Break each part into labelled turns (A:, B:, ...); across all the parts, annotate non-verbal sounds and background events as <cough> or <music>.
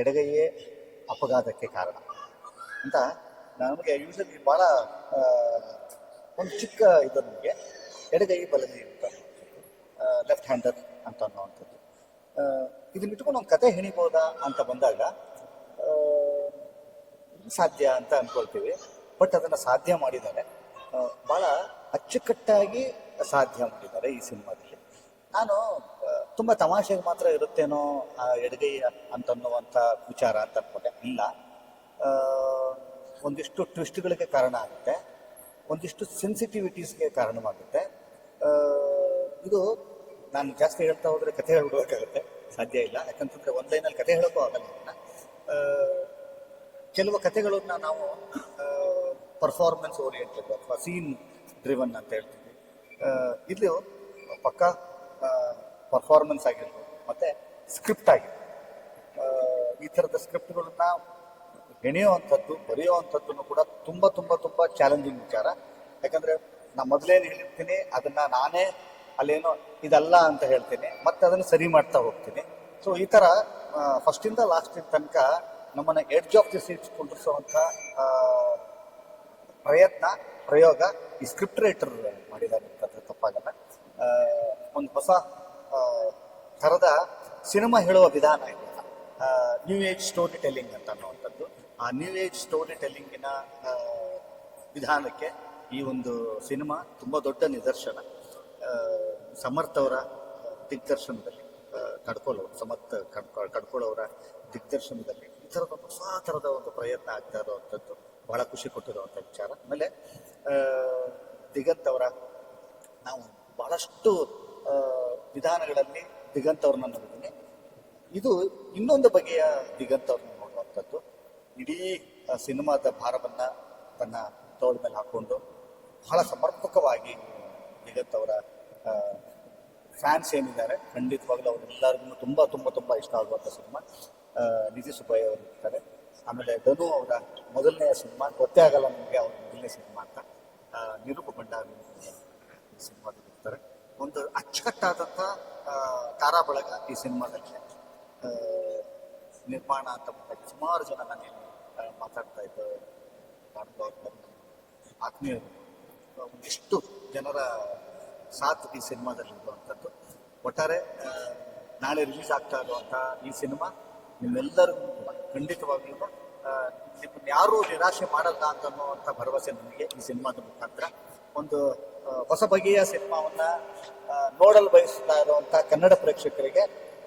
A: ಎಡಗೈಯೇ ಅಪಘಾತಕ್ಕೆ ಕಾರಣ. ಅಂತ ನಮಗೆ ಯೂಶಲಿ ಭಾಳ ಒಂದು ಚಿಕ್ಕ ಇದು ನಮಗೆ. ಎಡಗೈ ಬಲಗೈ ಅಂತ. ಲೆಫ್ಟ್ ಹ್ಯಾಂಡರ್ ಅಂತ ಅನ್ನೋವಂಥದ್ದು. ಇದನ್ನ ಇಟ್ಕೊಂಡು ಒಂದು ಕತೆ ಹೆಣಿಬೋದಾ ಅಂತ ಬಂದಾಗ ಸಾಧ್ಯ ಅಂತ ಅನ್ಕೊಳ್ತೀವಿ. ಬಟ್ ಅದನ್ನು ಸಾಧ್ಯ ಮಾಡಿದ್ದಾರೆ. ಭಾಳ ಅಚ್ಚುಕಟ್ಟಾಗಿ ಸಾಧ್ಯ ಮಾಡಿದ್ದಾರೆ ಈ ಸಿನಿಮಾದಲ್ಲಿ. ನಾನು ತುಂಬ ತಮಾಷೆಗೆ ಮಾತ್ರ ಇರುತ್ತೇನೋ ಆ ಎಡಗೈ ಅಂತನ್ನುವಂಥ ವಿಚಾರ ಅಂತ ಅನ್ಕೊಂಡೆ. ಇಲ್ಲ. ಒಂದಿಷ್ಟು ಟ್ವಿಸ್ಟ್ಗಳಿಗೆ ಕಾರಣ ಆಗುತ್ತೆ. ಒಂದಿಷ್ಟು ಸೆನ್ಸಿಟಿವಿಟೀಸ್ಗೆ ಕಾರಣವಾಗುತ್ತೆ. ಇದು ನಾನು ಜಾಸ್ತಿ ಹೇಳ್ತಾ ಹೋದರೆ ಕಥೆ ಹೇಳ್ಬಿಡ್ಬೇಕಾಗುತ್ತೆ ಸಾಧ್ಯ ಇಲ್ಲ. ಯಾಕಂತಂದ್ರೆ ಒಂದು ಲೈನಲ್ಲಿ ಕಥೆ ಹೇಳೋಕ್ಕೂ ಆಗಲ್ಲ ಕೆಲವು ಕಥೆಗಳನ್ನ ನಾವು ಪರ್ಫಾರ್ಮೆನ್ಸ್ ಓರಿಯೆಂಟೆಡ್ ಅಥವಾ ಸೀನ್ ಡ್ರಿವನ್ ಅಂತ ಹೇಳ್ತೀವಿ. ಇಲ್ಲಿ ಪಕ್ಕ ಪರ್ಫಾರ್ಮೆನ್ಸ್ ಆಗಿರ್ಬೋದು ಮತ್ತು ಸ್ಕ್ರಿಪ್ಟ್ ಆಗಿದೆ. ಆ, ಈ ಥರದ ಸ್ಕ್ರಿಪ್ಟ್ಗಳನ್ನ ಹೆಣೆಯುವಂಥದ್ದು ಬರೆಯುವಂಥದ್ದು ಕೂಡ ತುಂಬ ತುಂಬ ತುಂಬ ಚಾಲೆಂಜಿಂಗ್ ವಿಚಾರ. ಯಾಕಂದರೆ ನಾನು ಮೊದಲೇನು ಹೇಳಿರ್ತೀನಿ ಅದನ್ನು ನಾನೇ ಅಲ್ಲೇನೋ ಇದಲ್ಲ ಅಂತ ಹೇಳ್ತೀನಿ ಮತ್ತೆ ಅದನ್ನು ಸರಿ ಮಾಡ್ತಾ ಹೋಗ್ತೀನಿ. ಸೊ ಈ ಥರ ಫಸ್ಟಿಂದ ಲಾಸ್ಟಿನ ತನಕ ನಮ್ಮನ್ನು ಎಡ್ಜ್ ಆಫ್ ದಿ ಸೀಟ್ಸ್ ಕುಂಡಿಸುವಂಥ ಪ್ರಯತ್ನ ಪ್ರಯೋಗ ಈ ಸ್ಕ್ರಿಪ್ಟ್ ರೈಟರ್ ಮಾಡಿದ್ದಾರೆ ತಪ್ಪಾಗಲ್ಲ. ಒಂದು ಹೊಸ ಥರದ ಸಿನಿಮಾ ಹೇಳುವ ವಿಧಾನ ಇದೆ. ನ್ಯೂ ಏಜ್ ಸ್ಟೋರಿ ಟೆಲ್ಲಿಂಗ್ ಅಂತ ಅನ್ನುವಂಥದ್ದು. ಆ ನ್ಯೂ ಏಜ್ ಸ್ಟೋರಿ ಟೆಲ್ಲಿಂಗಿನ ವಿಧಾನಕ್ಕೆ ಈ ಒಂದು ಸಿನಿಮಾ ತುಂಬ ದೊಡ್ಡ ನಿದರ್ಶನ. ಸಮರ್ಥವರ ದಿಗ್ದರ್ಶನದಲ್ಲಿ ಕಡ್ಕೊಳ್ಳೋರು ಸಮರ್ಥ ಕಡ್ಕೊ ಕಡ್ಕೊಳ್ಳೋರ ದಿಗ್ದರ್ಶನದಲ್ಲಿ ಈ ಥರದ ಹೊಸ ಥರದ ಒಂದು ಪ್ರಯತ್ನ ಆಗ್ತಾ ಇರುವಂಥದ್ದು. ಬಹಳ ಖುಷಿ ಕೊಟ್ಟಿರುವಂಥ ವಿಚಾರ. ಆಮೇಲೆ ದಿಗಂತ್ ಅವರ ನಾವು ಬಹಳಷ್ಟು ಆ, ವಿಧಾನಗಳಲ್ಲಿ ದಿಗಂತವ್ರನ್ನ ನೋಡಿದ್ದೀನಿ. ಇದು ಇನ್ನೊಂದು ಬಗೆಯ ದಿಗಂತವ್ರನ್ನ ನೋಡುವಂಥದ್ದು. ಇಡೀ ಸಿನಿಮಾದ ಭಾರವನ್ನ ತನ್ನ ತೋಳ ಮೇಲೆ ಹಾಕೊಂಡು ಬಹಳ ಸಮರ್ಪಕವಾಗಿ ದಿಗಂತವರ ಫ್ಯಾನ್ಸ್ ಏನಿದ್ದಾರೆ, ಖಂಡಿತವಾಗ್ಲೂ ಅವರೆಲ್ಲರಿಗೂ ತುಂಬ ತುಂಬ ತುಂಬ ಇಷ್ಟ ಆಗುವಂಥ ಸಿನಿಮಾ. ನಿಧಿ ಸುಬ್ಬಯ್ಯ ಅವರು ಇರ್ತಾರೆ. ಆಮೇಲೆ ಧನು ಅವರ ಮೊದಲನೆಯ ಸಿನಿಮಾ, ಗೊತ್ತೇ ಆಗಲ್ಲ ನಮಗೆ ಅವ್ರ ಮೊದಲನೇ ಸಿನಿಮಾ ಅಂತ. ನಿರೂಪ ಭಂಡಾರಿ ಸಿನಿಮಾದಲ್ಲಿ ಇರ್ತಾರೆ. ಒಂದು ಅಚ್ಚುಕಟ್ಟಾದಂಥ ತಾರಾ ಬಳಗ ಈ ಸಿನಿಮಾದಲ್ಲಿ ನಿರ್ಮಾಣ ಅಂತ ಸುಮಾರು ಜನ ನಾನು ಮಾತಾಡ್ತಾ ಇದ್ದ ಆತ್ಮೀಯರು ಎಷ್ಟು ಜನರ ಸಾಥ್ ಈ ಸಿನಿಮಾದಲ್ಲಿ ಇರುವಂಥದ್ದು. ಒಟ್ಟಾರೆ ನಾಳೆ ರಿಲೀಸ್ ಆಗ್ತಾ ಇರುವಂಥ ಈ ಸಿನಿಮಾ ನಿಮ್ಮೆಲ್ಲರಿಗೂ ನಿಮ್ಮನ್ನು ಆ, ನಿಮ್ಮನ್ನ ಯಾರೂ ನಿರಾಶೆ ಮಾಡಲ್ಲ ಅಂತ ಅನ್ನುವಂಥ ಭರವಸೆ ನನಗೆ ಈ ಸಿನಿಮಾದ ಮುಖಾಂತರ ಒಂದು ಹೊಸ ಬಗೆಯ ಸಿನಿಮಾವನ್ನ ನೋಡಲು ಬಯಸ್ತಾ ಇರುವಂಥ ಕನ್ನಡ ಪ್ರೇಕ್ಷಕರಿಗೆ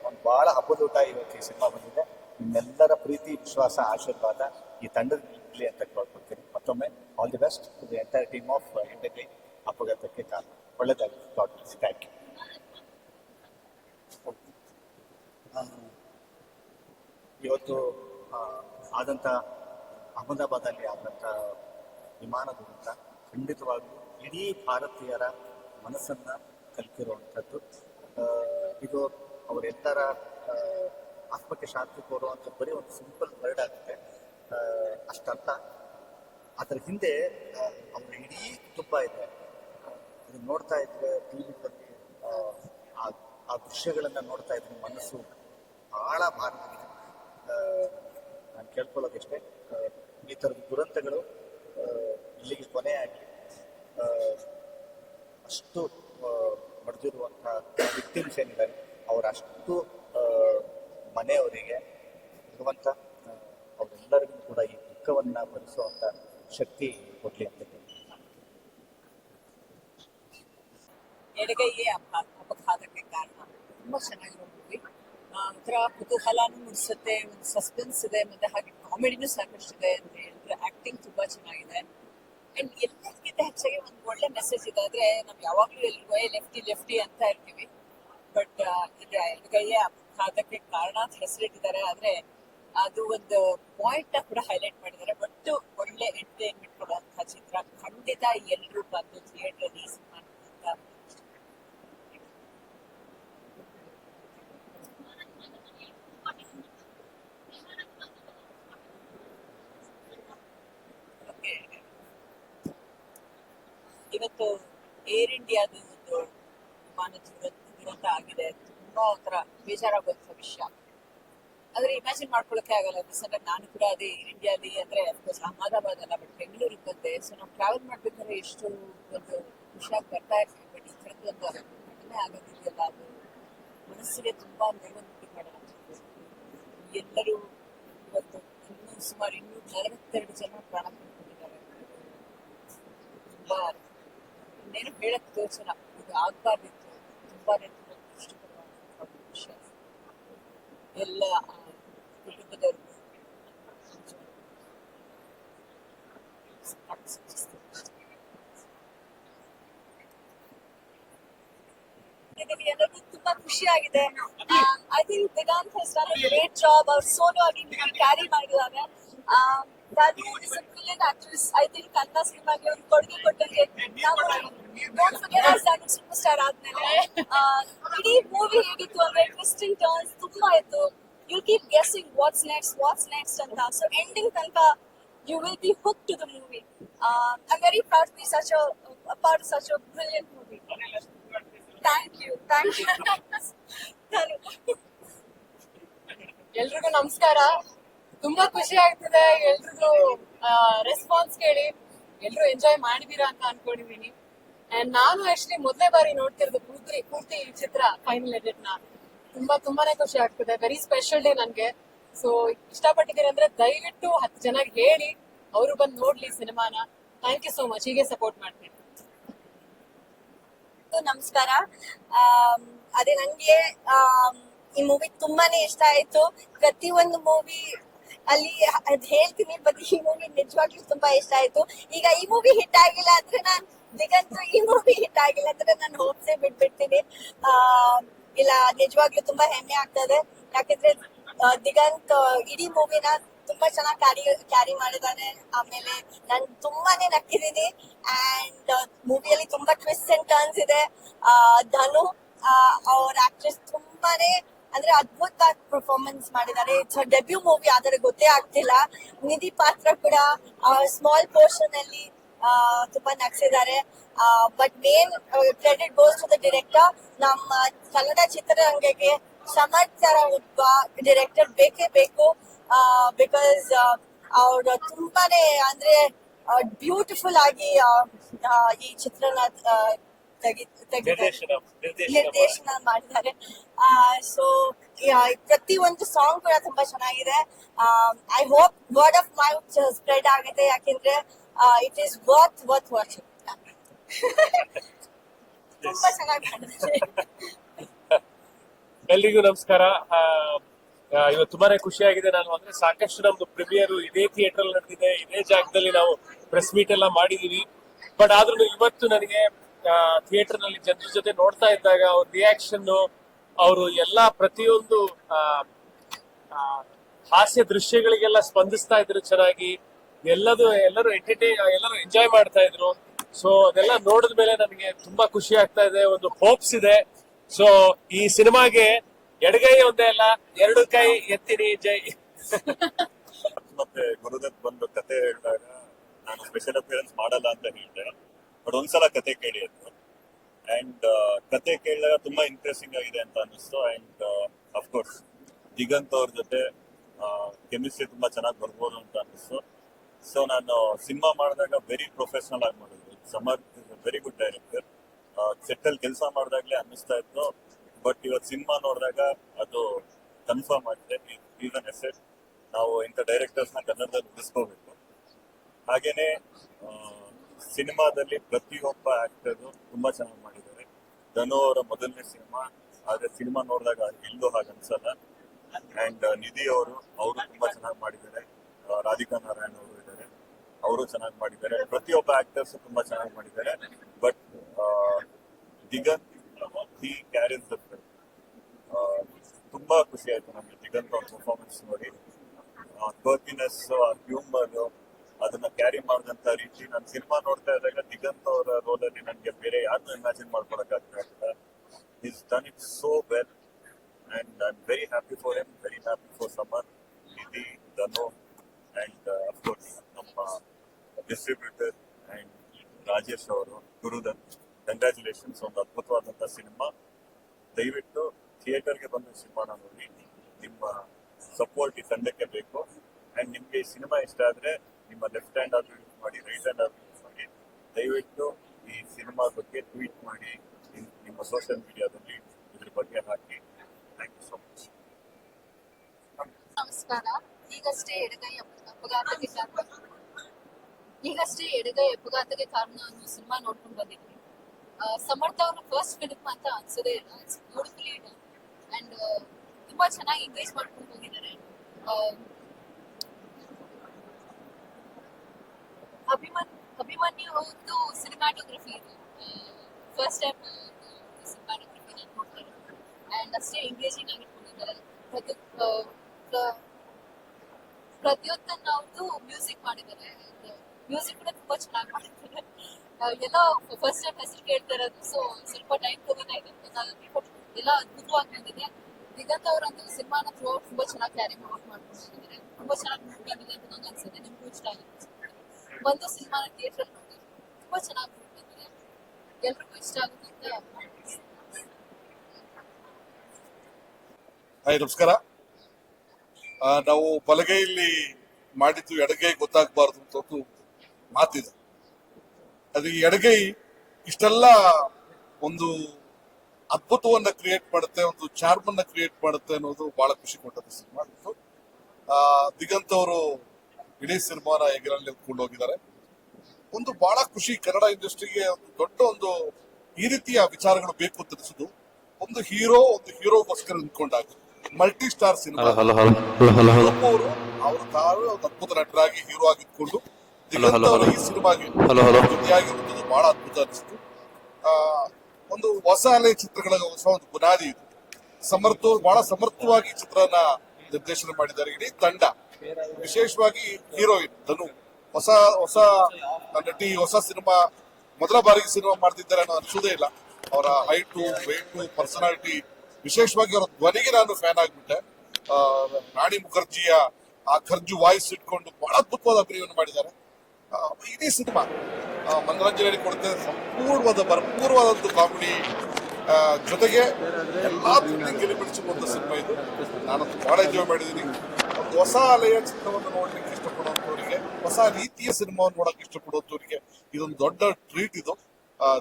A: ಒಂದು ಬಹಳ ಹಬ್ಬದ ಊಟ ಇವತ್ತು ಈ ಸಿನಿಮಾ ಬಂದಿದೆ. ನಿಮ್ಮೆಲ್ಲರ ಪ್ರೀತಿ, ವಿಶ್ವಾಸ, ಆಶೀರ್ವಾದ ಈ ತಂಡದ ಅಂತ ಕೇಳ್ಕೊಳ್ತೀನಿ. ಮತ್ತೊಮ್ಮೆ all the best the entire team of India Apaghatakke Karana. ಒಳ್ಳೆದಾಗಿ thank you ಇವತ್ತು ಆದಂಥ ಅಹಮದಾಬಾದಲ್ಲಿ ಆದಂಥ ವಿಮಾನ ದುರಂತ ಖಂಡಿತವಾಗ್ಲೂ ಇಡೀ ಭಾರತೀಯರ ಮನಸ್ಸನ್ನ ಕಲ್ತಿರುವಂಥದ್ದು. ಇದು ಅವರೆಲ್ಲರ ಆತ್ಮಕ್ಕೆ ಶಾಂತಿ ಕೋರುವಂಥ ಬರೀ ಒಂದು ಸಿಂಪಲ್ ವರ್ಡ್ ಆಗುತ್ತೆ. ಅಷ್ಟಲ್ಲ ಅದರ ಹಿಂದೆ ಅವರ ಇಡೀ ಕುಟುಂಬ ಇದೆ. ಇದು ನೋಡ್ತಾ ಇದ್ರೆ ಟಿವಿಗಳಲ್ಲಿ ಆ ದೃಶ್ಯಗಳನ್ನ ನೋಡ್ತಾ ಇದ್ರೆ ಮನಸ್ಸು ಬಹಳ ಭಾರವಾಗಿದೆ. ನಾನು ಕೇಳ್ಕೊಳ್ಳೋದಿಷ್ಟೇ. ಈ ಥರದ ದುರಂತಗಳು ಇಲ್ಲಿಗೆ ಕೊನೆಯಾಗಿ ಆ, ಅಷ್ಟು ಬಡ್ದಿರುವಂತಹ ವಿಕ್ಟಿಮ್ಸ್ ಏನಿದ್ದಾರೆ ಅವರಷ್ಟು ಮನೆಯವರಿಗೆ ಭಗವಂತ ಅವರೆಲ್ಲರಿಗೂ ಕೂಡ ಈ ದುಃಖವನ್ನ ಭರಿಸುವಂಥ ಶಕ್ತಿ ಕೊಡ್ಲಿ ಅಂತ
B: ಎಡಗೈಯೇ ಅಪ, ಅಪಘಾತಕ್ಕೆ ಕಾರಣ. ತುಂಬಾ ಚೆನ್ನಾಗಿರೋ ಮೂವಿ ಒಂಥರ ಕುತೂಹಲನೂ ಮೂಡಿಸುತ್ತೆ, ಒಂದು ಸಸ್ಪೆನ್ಸ್ ಇದೆ, ಮತ್ತೆ ಹಾಗೆ ಕಾಮಿಡಿನೂ ಸಾಕಷ್ಟಿದೆ ಅಂತ ಹೇಳಿದ್ರೆ ಆಕ್ಟಿಂಗ್ ತುಂಬಾ ಚೆನ್ನಾಗಿದೆ. ಅಂಡ್ ಎಲ್ಲದಕ್ಕಿಂತ ಹೆಚ್ಚಾಗಿ ಒಂದು ಒಳ್ಳೆ ಮೆಸೇಜ್ ಇದೆ. ಆದ್ರೆ ನಾವು ಯಾವಾಗ್ಲೂ ಎಲ್ರಿಗೂ ಲೆಫ್ಟಿ ಲೆಫ್ಟಿ ಅಂತ ಇರ್ತೀವಿ. ಬಟ್ ಇದು ಎಡಗೈಯೇ ಅಪಘಾತಕ್ಕೆ ಕಾರಣ ಅಂತ ಹೆಸರಿಟ್ಟಿದ್ದಾರೆ. ಆದ್ರೆ ಅದು ಒಂದು ಪಾಯಿಂಟ್ ಕೂಡ ಹೈಲೈಟ್ ಮಾಡಿದ್ದಾರೆ. ಬಟ್ ಒಳ್ಳೆ ಎಂಟರ್ಟೈನ್ಮೆಂಟ್ ಕೊಡುವಂತಹ ಚಿತ್ರ ಖಂಡಿತ ಎಲ್ಲರೂ ಬಂದು ಥಿಯೇಟರ್ ಏರ್ ಇಂಡಿಯಾದ ಒಂದು ವಿಮಾನ ದುರಂತ ಆಗಿದೆ. ತುಂಬಾ ಒಂಥರ ಬೇಜಾರಾಗುವಂತ ವಿಷಯ ಆದ್ರೆ ಇಮ್ಯಾಜಿನ್ ಮಾಡ್ಕೊಳಕ್ಕೆ ಆಗಲ್ಲ. ಯಾಕಂದ್ರೆ ನಾನು ಕೂಡ ಅದೇ ಏರ್ ಇಂಡಿಯಾಲಿ ಅಂದ್ರೆ ಅಫ್ಕೋರ್ಸ್ ಅಹಮದಾಬಾದ್ ಅಲ್ಲ ಬಟ್ ಬೆಂಗಳೂರಿಗೆ ಬಂದೆ. ಸೊ ನಾವು ಟ್ರಾವೆಲ್ ಮಾಡ್ಬೇಕಾದ್ರೆ ಎಷ್ಟು ಒಂದು ಖುಷಿಯಾಗಿ ಬರ್ತಾ ಇರ್ತೀವಿ. ಬಟ್ ಈ ಥರದ್ದು ಒಂದು ಘಟನೆ ಆಗೋದಿದೆಯಲ್ಲ ಅದು ಮನಸ್ಸಿಗೆ ತುಂಬಾ ನೋವನ್ನು ಮಾಡುವಂಥದ್ದು ಎಲ್ಲರೂ ಇವತ್ತು ಇನ್ನೂ ಸುಮಾರು ಇನ್ನೂರ ನಲವತ್ತೆರಡು ಜನ ಪ್ರಾಣ ಕಳ್ಕೊಂಡಿದ್ದಾರೆ ತುಂಬಾ ಇನ್ನೇನು ಹೇಳಕ್ ತೋರಿಸಲ್ಲ. ಇದು ಆಗ್ಬಾರ್ದಿತ್ತು ತುಂಬಾನೇ ತುಂಬಾ ಕಷ್ಟಕರವಾದಂತಹ ವಿಷಯ. ಎಲ್ಲ
C: ತುಂಬಾ ಖುಷಿ I think Diganth has done great job ಅವ್ರು ಸೋಲೋ ಆಗಿ ಕ್ಯಾರಿ ಮಾಡಿದ್ದಾರೆ. Dadu is a brilliant actress I think Kannada ಸಿನಿಮಾಗೆ ಒಂದು ಕೊಡುಗೆ ಕೊಟ್ಟಂಗೆ ನಾವು ಡೋಂಟ್ ಫರ್ಗೆಟ್ ಸೂಪರ್ ಸ್ಟಾರ್ ಆದ್ಮೇಲೆ ಇಡೀ ಮೂವಿ ಹೇಗಿತ್ತು ಅಂದ್ರೆ ಟ್ವಿಸ್ಟಿಂಗ್ ಟರ್ನ್ಸ್ ತುಂಬಾ ಇತ್ತು you keep guessing what's next what's next ಅಂತ ಸೊ ಎಂಡಿಂಗ್ ತನಕ you will be hook to the movie I I'm very proud such of such a brilliant movie. Thank you, thank you.
D: ಎಲ್ರಿಗೂ ನಮಸ್ಕಾರ. ತುಂಬಾ ಖುಷಿ ಆಗ್ತಿದೆ. ಎಲ್ರಿಗೂ ರೆಸ್ಪಾನ್ಸ್ ಕೇಳಿ. ಎಲ್ರು ಎಂಜಾಯ್ ಮಾಡಿದೀರಾ ಅಂತ ಅನ್ಕೊಂಡಿದೀನಿ. ನಾನು ಆಕ್ಚುಲಿ ಮೊದಲೇ ಬಾರಿ ನೋಡ್ತಿರೋದು ಪೂರ್ತಿ ಪೂರ್ತಿ ಚಿತ್ರ ಫೈನಲ್ ಎಡಿಟ್ನ. ತುಂಬಾ, ತುಂಬಾನೇ ಖುಷಿ ಆಗ್ತಿದೆ. ವೆರಿ ಸ್ಪೆಷಲ್ ಡೇ ನನ್ಗೆ. ಸೊ ಇಷ್ಟಪಟ್ಟಿದ್ದೀರಿ ಅಂದ್ರೆ ದಯವಿಟ್ಟು ಹತ್ತು ಜನ ಹೇಳಿ, ಅವರು ಬಂದು ನೋಡ್ಲಿ ಸಿನಿಮಾನ. ಥ್ಯಾಂಕ್ ಯು ಸೋ ಮಚ್ ಹೀಗೆ ಸಪೋರ್ಟ್ ಮಾಡ್ತೀನಿ.
C: ನಮಸ್ಕಾರ. ಅದೇ ನಂಗೆ ಈ ಮೂವಿ ತುಂಬಾನೇ ಇಷ್ಟ ಆಯ್ತು. ಪ್ರತಿ ಒಂದು ಮೂವಿ ಅಲ್ಲಿ ಅದ್ ಹೇಳ್ತೀನಿ, ಬಟ್ ಈ ಮೂವಿ ನಿಜವಾಗ್ಲೂ ತುಂಬಾ ಇಷ್ಟ ಆಯ್ತು. ಈಗ ಈ ಮೂವಿ ಹಿಟ್ ಆಗಿಲ್ಲ ಅಂದ್ರೆ ನಾನ್ ದಿಗಂತ್ ಈ ಮೂವಿ ಹಿಟ್ ಆಗಿಲ್ಲ ಅಂದ್ರೆ ನಾನು ಹೋಪ್ಸೇ ಬಿಟ್ಬಿಡ್ತೀನಿ. ಆ, ಇಲ್ಲ, ನಿಜವಾಗ್ಲೂ ತುಂಬಾ ಹೆಮ್ಮೆ ಆಗ್ತದೆ. ಯಾಕಂದ್ರೆ ದಿಗಂತ್ ಇಡೀ ಮೂವಿನ ತುಂಬಾ ಚೆನ್ನಾಗಿ ಕ್ಯಾರಿ ಕ್ಯಾರಿ ಮಾಡಿದಾನೆ. ಆಮೇಲೆ ನಾನು ತುಂಬಾನೇ ನಕ್ಕಿದ್ದೀನಿ. ಅಂಡ್ ಮೂವಿಯಲ್ಲಿ ತುಂಬಾ ಟ್ವಿಸ್ಟ್ ಅಂಡ್ ಟರ್ನ್ಸ್ ಇದೆ. ಧನು ಅವ್ರ ಆಕ್ಟ್ರೆಸ್ ತುಂಬಾನೇ, ಅಂದ್ರೆ ಅದ್ಭುತವಾದ ಪರ್ಫಾರ್ಮೆನ್ಸ್ ಮಾಡಿದ್ದಾರೆ ಇಟ್ಸ್ ಡೆಬ್ಯೂ ಮೂವಿ ಆದರೆ ಗೊತ್ತೇ ಆಗ್ತಿಲ್ಲ. ನಿಧಿ ಪಾತ್ರ ಕೂಡ ಸ್ಮಾಲ್ ಪೋರ್ಷನ್ ಅಲ್ಲಿ ತುಂಬಾ ನಗ್ಸಿದ್ದಾರೆ. But main credit goes to the director ನಮ್ಮ ಕನ್ನಡ ಚಿತ್ರರಂಗಕ್ಕೆ ಸಮರ್ಥರ ಒಬ್ಬ ಡಿರೆಕ್ಟರ್ ಬೇಕೇ ಬೇಕು. ಬಿಕಾಸ್ ಅವ್ರು ತುಂಬಾನೇ ಅಂದ್ರೆ ಬ್ಯೂಟಿಫುಲ್ ಆಗಿ ಈ ಚಿತ್ರನ ನಿರ್ದೇಶನ ಮಾಡಿದ್ದಾರೆ. ಸೊ ಪ್ರತಿ ಒಂದು ಸಾಂಗ್ ಕೂಡ ತುಂಬಾ ಚೆನ್ನಾಗಿದೆ. I hope word of mouth spread ಆಗುತ್ತೆ. ಯಾಕೆಂದ್ರೆ it is worth worth watching <laughs> ತುಂಬಾ ಚೆನ್ನಾಗಿ ಮಾಡಿದ್ದಾರೆ <laughs>
E: ಎಲ್ರಿಗೂ ನಮಸ್ಕಾರ. ಇವತ್ತು ತುಂಬಾನೇ ಖುಷಿಯಾಗಿದೆ ನಾನು ಅಂದ್ರೆ ಸಾಕಷ್ಟು ನಮ್ದು ಪ್ರೀಮಿಯರ್ ಇದೇ ಥಿಯೇಟರ್ ನಡೆದಿದೆ. ಇದೇ ಜಾಗದಲ್ಲಿ ನಾವು ಪ್ರೆಸ್ ಮೀಟ್ ಎಲ್ಲ ಮಾಡಿದೀವಿ. ಬಟ್ ಆದ್ರೂ ಇವತ್ತು ನನಗೆ ಥಿಯೇಟರ್ನಲ್ಲಿ ಜನರ ಜೊತೆ ನೋಡ್ತಾ ಇದ್ದಾಗ ಅವ್ರ ರಿಯಾಕ್ಷನ್ ಅವರು ಎಲ್ಲಾ ಪ್ರತಿಯೊಂದು ಹಾಸ್ಯ ದೃಶ್ಯಗಳಿಗೆಲ್ಲ ಸ್ಪಂದಿಸ್ತಾ ಇದ್ರು ಚೆನ್ನಾಗಿ. ಎಲ್ಲದು ಎಲ್ಲರೂ ಎಂಟರ್ಟೈನ್ ಎಲ್ಲರೂ ಎಂಜಾಯ್ ಮಾಡ್ತಾ ಇದ್ರು. ಸೊ ಅದೆಲ್ಲ ನೋಡಿದ ಮೇಲೆ ನನಗೆ ತುಂಬಾ ಖುಷಿ ಆಗ್ತಾ ಇದೆ, ಒಂದು ಹೋಪ್ಸ್ ಇದೆ. ಸೊ ಈ ಸಿನಿಮಾಗೆ ಎಡಗೈ ಒಂದೇ ಅಲ್ಲ, ಎರಡು ಕೈ ಎತ್ತಿರಿ, ಜೈ.
F: ಮತ್ತೆ ಗುರುದತ್ ಬಂದು ಕತೆ ಹೇಳಿದಾಗ, ನಾನು ಸ್ಪೆಷಲ್ ಅಪಿಯರೆನ್ಸ್ ಮಾಡಲ್ಲ ಅಂತ ಹೇಳಿದೆ. ಬಟ್ ಒಂದ್ಸಲ ಕತೆ ಕೇಳಿ ಅದು ಅಂಡ್ ಕತೆ ಕೇಳಿದಾಗ ತುಂಬಾ ಇಂಟ್ರೆಸ್ಟಿಂಗ್ ಆಗಿದೆ ಅಂತ ಅನ್ನಿಸ್ತು. ಅಂಡ್ ಅಫ್ಕೋರ್ಸ್ ದಿಗಂತ್ ಅವ್ರ ಜೊತೆ ಕೆಮಿಸ್ಟ್ರಿ ತುಂಬಾ ಚೆನ್ನಾಗಿ ಬರ್ಬೋದು ಅಂತ ಅನ್ನಿಸ್ತು. ಸೊ ನಾನು ಸಿನಿಮಾ ಮಾಡಿದಾಗ ವೆರಿ ಪ್ರೊಫೆಷನಲ್ ಆಗಿ ಮಾಡಿದ್ರು Samar very good director set ಅಲ್ಲಿ ಕೆಲಸ ಮಾಡಿದಾಗ್ಲೇ ಅನ್ನಿಸ್ತಾ ಇತ್ತು. ಬಟ್ ಇವತ್ತು ಸಿನಿಮಾ ನೋಡಿದಾಗ ಅದು ಕನ್ಫರ್ಮ್ ಆಗಿದೆ. ಈವನ್ ಎಸೆಟ್ ನಾವು ಇಂಥ ಡೈರೆಕ್ಟರ್ಸ್ನ ಕನ್ನಡದಲ್ಲಿ ಉಳಿಸ್ಕೋಬೇಕು. ಹಾಗೇನೆ ಸಿನಿಮಾದಲ್ಲಿ ಪ್ರತಿಯೊಬ್ಬ ಆಕ್ಟರ್ ತುಂಬಾ ಚೆನ್ನಾಗಿ ಮಾಡಿದ್ದಾರೆ. ಧನು ಅವರ ಮೊದಲನೇ ಸಿನಿಮಾ ಆದ್ರೆ ಸಿನಿಮಾ ನೋಡಿದಾಗ ಎಲ್ಲೂ ಹಾಗೆ ಅನ್ಸಲ್ಲ. ಅಂಡ್ ನಿಧಿ ಅವರು ಅವರು ತುಂಬಾ ಚೆನ್ನಾಗಿ ಮಾಡಿದ್ದಾರೆ. ರಾಧಿಕಾ ನಾರಾಯಣ್ ಅವರು ಅವರು ಚೆನ್ನಾಗಿ ಮಾಡಿದ್ದಾರೆ. ಪ್ರತಿಯೊಬ್ಬ ಆಕ್ಟರ್ಸ್ ತುಂಬಾ ಚೆನ್ನಾಗಿ ಮಾಡಿದ್ದಾರೆ. But Diganth he carries the film ತುಂಬಾ ಖುಷಿ ಆಯ್ತು ನಮಗೆ ದಿಗಂತ್ ಅವ್ರ ಪರ್ಫಾರ್ಮೆನ್ಸ್ ನೋಡಿ. ಬರ್ಕಿನೆಸ್ ಹ್ಯೂಮರ್ ಅದನ್ನ ಕ್ಯಾರಿ ಮಾಡಿದಂತ ರೀತಿ ನಾನು ಸಿನಿಮಾ ನೋಡ್ತಾ ಇದ್ದಾಗ ದಿಗಂತ್ ಅವರ ರೋಲ್ ಅಲ್ಲಿ ನನಗೆ ಬೇರೆ ಯಾರನ್ನೂ ಇಮ್ಯಾಜಿನ್ ಮಾಡ್ಕೊಳಕ್ is done it so well and I very happy for him very happy for Samar Nidhi Dhanu and distributor and Rajesh ಅವರು ಗುರುದತ್ ಕಂಗ್ರ್ಯಾಚುಲೇಷನ್ಸ್ ಒಂದು ಅದ್ಭುತವಾದಂತ ಸಿನಿಮಾ ದಯವಿಟ್ಟು ಥಿಯೇಟರ್ಗೆ ಬಂದು ಸಿನಿಮಾನ ನೋಡಿ. ನಿಮ್ಮ ಸಪೋರ್ಟ್ ಈ ತಂಡಕ್ಕೆ ಬೇಕು. ಅಂಡ್ ನಿಮ್ಗೆ ಈ ಸಿನಿಮಾ ಇಷ್ಟ ಆದ್ರೆ ನಿಮ್ಮ ಲೆಫ್ಟ್ ಹ್ಯಾಂಡ್ ಆದ್ರೂ ಯೂಸ್ ಮಾಡಿ ರೈಟ್ ಹ್ಯಾಂಡ್ ಆದ್ರೂ ಯೂಸ್ ಮಾಡಿ. ದಯವಿಟ್ಟು ಈ ಸಿನಿಮಾ ಬಗ್ಗೆ ಟ್ವೀಟ್ ಮಾಡಿ ನಿಮ್ಮ ಸೋಷಿಯಲ್ ಮೀಡಿಯಾದಲ್ಲಿ ಇದ್ರ ಬಗ್ಗೆ ಹಾಕಿ. ಥ್ಯಾಂಕ್ ಯು ಸೊ ಮಚ್
G: ನಮಸ್ಕಾರ. ಈಗಷ್ಟೇ ಎಡಗೈ ಅಪಘಾತದಿಂದ. ಈಗಷ್ಟೇ ಎಡಗೈ ಅಪಘಾತಕ್ಕೆ ಕಾರಣ ಅನ್ನೋ ಸಿನಿಮಾ ನೋಡ್ಕೊಂಡು ಬಂದಿದ್ವಿ ಸಮರ್ಥ ಅವರ ಫಸ್ಟ್ ಫಿಲ್ಮ್ ಅಂತ ಅನ್ಸೋದೇ ಇಲ್ಲ. ಇಟ್ಸ್ ಬ್ಯೂಟಿಫುಲಿ ಅಂಡ್ ತುಂಬಾ ಚೆನ್ನಾಗಿ ಎಂಗೇಜ್ ಮಾಡ್ಕೊಂಡು ಹೋಗಿದ್ದಾರೆ. ಅಭಿಮನ್ ಅಭಿಮನ್ಯು ಅವ್ರದ್ದು ಸಿನಿಮಾಟೋಗ್ರಫಿ ಇದು. ಫಸ್ಟ್ ಟೈಮ್ ಸಿನಿಮಾಟೋಗ್ರಫಿ ನಾನು ಅಂಡ್ ಅಷ್ಟೇ ಎಂಗೇಜಿಂಗ್ ಆಗಿ ಇಟ್ಕೊಂಡಿದ್ದಾರೆ ಪ್ರತಿ ಆ, ಪ್ರ- ಪ್ರತಿಯೊಂದನ್ನ ಅವ್ರದ್ದು ಮ್ಯೂಸಿಕ್ ಮಾಡಿದ್ದಾರೆ. ಮ್ಯೂಸಿಕ್ ಕೂಡ ತುಂಬಾ ಚೆನ್ನಾಗಿ ಮಾಡಿದ್ದಾರೆ ಎಲ್ಲ ಫಸ್ಟ್ ಟೈಮ್ ಹೆಸರು ಕೇಳ್ತಾ ಇರೋದು ಸೊ ಸ್ವಲ್ಪ ಟೈಮ್ ತಗೋತಾ ಇದೆ. ಬಟ್ ಎಲ್ಲ ಅದ್ಭುತವಾಗಿ ಬಂದಿದೆ ದಿಗಂತ್ ಅವರಂತೂ ಸಿನಿಮಾನ ಥ್ರೂ ತುಂಬಾ ಚೆನ್ನಾಗಿ ಕ್ಯಾರಿ ಔಟ್ ಮಾಡ್ಕೊಂಡಿದ್ದಾರೆ ತುಂಬಾ ಚೆನ್ನಾಗಿ ಮೂವ್ ಬಂದಿದೆ ಅಂತ ನಂಗೆ ಅನ್ಸುತ್ತೆ. ನಿಮ್ಗೂ ಇಷ್ಟ ಆಗುತ್ತೆ ಬಂದು ಸಿನಿಮಾನ ಥಿಯೇಟರ್ ನೋಡಿ, ತುಂಬಾ ಚೆನ್ನಾಗಿ ಮೂವ್ ಬಂದಿದೆ ಎಲ್ರಿಗೂ ಇಷ್ಟ ಆಗುತ್ತೆ ಅಂತ
H: ಹಾಯ್, ನಮಸ್ಕಾರ. ನಾವು ಬಲಗೈಯಲ್ಲಿ ಮಾಡಿದ್ದು ಎಡಗೈ ಗೊತ್ತಾಗಬಾರ್ದು ಅಂತ ಒಂದು ಮಾತಿದೆ. ಅದು ಈ ಎಡಗೈ ಇಷ್ಟೆಲ್ಲ ಒಂದು ಅದ್ಭುತವನ್ನ ಕ್ರಿಯೇಟ್ ಮಾಡುತ್ತೆ ಒಂದು ಚಾರ್ಮ್ ಅನ್ನ ಕ್ರಿಯೇಟ್ ಮಾಡುತ್ತೆ ಅನ್ನೋದು ಬಹಳ ಖುಷಿ ಕೊಟ್ಟದ್ದು ಸಿನಿಮಾ. ಆ ದಿಗಂತ್ ಅವರು ಇಡೀ ಸಿನಿಮಾನ ಎಗರಲ್ಲಿ ಎತ್ಕೊಂಡು ಹೋಗಿದ್ದಾರೆ. ಒಂದು ಬಹಳ ಖುಷಿ ಕನ್ನಡ ಇಂಡಸ್ಟ್ರಿಗೆ ಒಂದು ದೊಡ್ಡ ಒಂದು ಈ ರೀತಿಯ ವಿಚಾರಗಳು ಬೇಕು ಅಂತ ಅನಿಸುದು ಒಂದು ಹೀರೋ ಒಂದು ಹೀರೋಗೋಸ್ಕರ ನಿಂತ್ಕೊಂಡಾಗ ಮಲ್ಟಿ ಸ್ಟಾರ್ ಸಿನಿಮಾ ಅವರು ಅವರು ತಾವೇ ಒಂದು ಅದ್ಭುತ ನಟರಾಗಿ ಹೀರೋ ಆಗಿದ್ಕೊಂಡು ಈ ಸಿನಿಮಾಗೆ. ಜೊತೆಯಾಗಿರುವುದು ಬಹಳ ಅದ್ಭುತ ಅನಿಸ್ತು ಆ, ಒಂದು ಹೊಸ ಅಲೆ ಚಿತ್ರಗಳ ಹೊಸ ಒಂದು ಬುನಾದಿ ಇದು. ಸಮರ್ಥ ಬಹಳ ಸಮರ್ಥವಾಗಿ ಚಿತ್ರನ ನಿರ್ದೇಶನ ಮಾಡಿದ್ದಾರೆ. ಇಡೀ ತಂಡ ವಿಶೇಷವಾಗಿ ಹೀರೋಯಿನ್ ಧನು. ಹೊಸ ಹೊಸ ನಟಿ ಹೊಸ ಸಿನಿಮಾ ಮೊದಲ ಬಾರಿಗೆ ಸಿನಿಮಾ ಮಾಡ್ತಿದ್ದಾರೆ ಅನ್ನೋ ಅನ್ಸೋದೇ ಇಲ್ಲ. ಅವರ ಹೈಟು ವೇಟು ಪರ್ಸನಾಲಿಟಿ ವಿಶೇಷವಾಗಿ ಅವರ ಧ್ವನಿಗೆ ನಾನು ಫ್ಯಾನ್ ಆಗ್ಬಿಟ್ಟೆ. ಆ, ರಾಣಿ ಮುಖರ್ಜಿಯ ಆ ಖರ್ಜು ವಾಯ್ಸ್ ಇಟ್ಕೊಂಡು ಬಹಳ ಅದ್ಭುತವಾದ ಅಭಿನಯವನ್ನು ಮಾಡಿದ್ದಾರೆ. ಇಡೀ ಸಿನಿಮಾ. ಮನೋರಂಜನೆ ಕೊಡುತ್ತೆ ಸಂಪೂರ್ಣವಾದ, ಭರ್ಪೂರ್ವಾದಂತ ಕಾಮಿಡಿ ಜೊತೆಗೆ ಎಲ್ಲಾ ಗೆಲಿಬಿಡಿಸಿಕೊಂಡ ಸಿನಿಮಾ ಇದು. ನಾನು ಬಹಳ ಎಂಜಾಯ್ ಮಾಡಿದ್ದೀನಿ. ಹೊಸ ಅಲೆಯ ಚಿತ್ರವನ್ನು ನೋಡ್ಲಿಕ್ಕೆ ಇಷ್ಟಪಡುವಂತವರಿಗೆ ಹೊಸ ರೀತಿಯ ಸಿನಿಮಾವನ್ನು ನೋಡಕ್ ಇಷ್ಟಪಡುವಂತವರಿಗೆ ಇದೊಂದು ದೊಡ್ಡ ಟ್ರೀಟ್ ಇದು.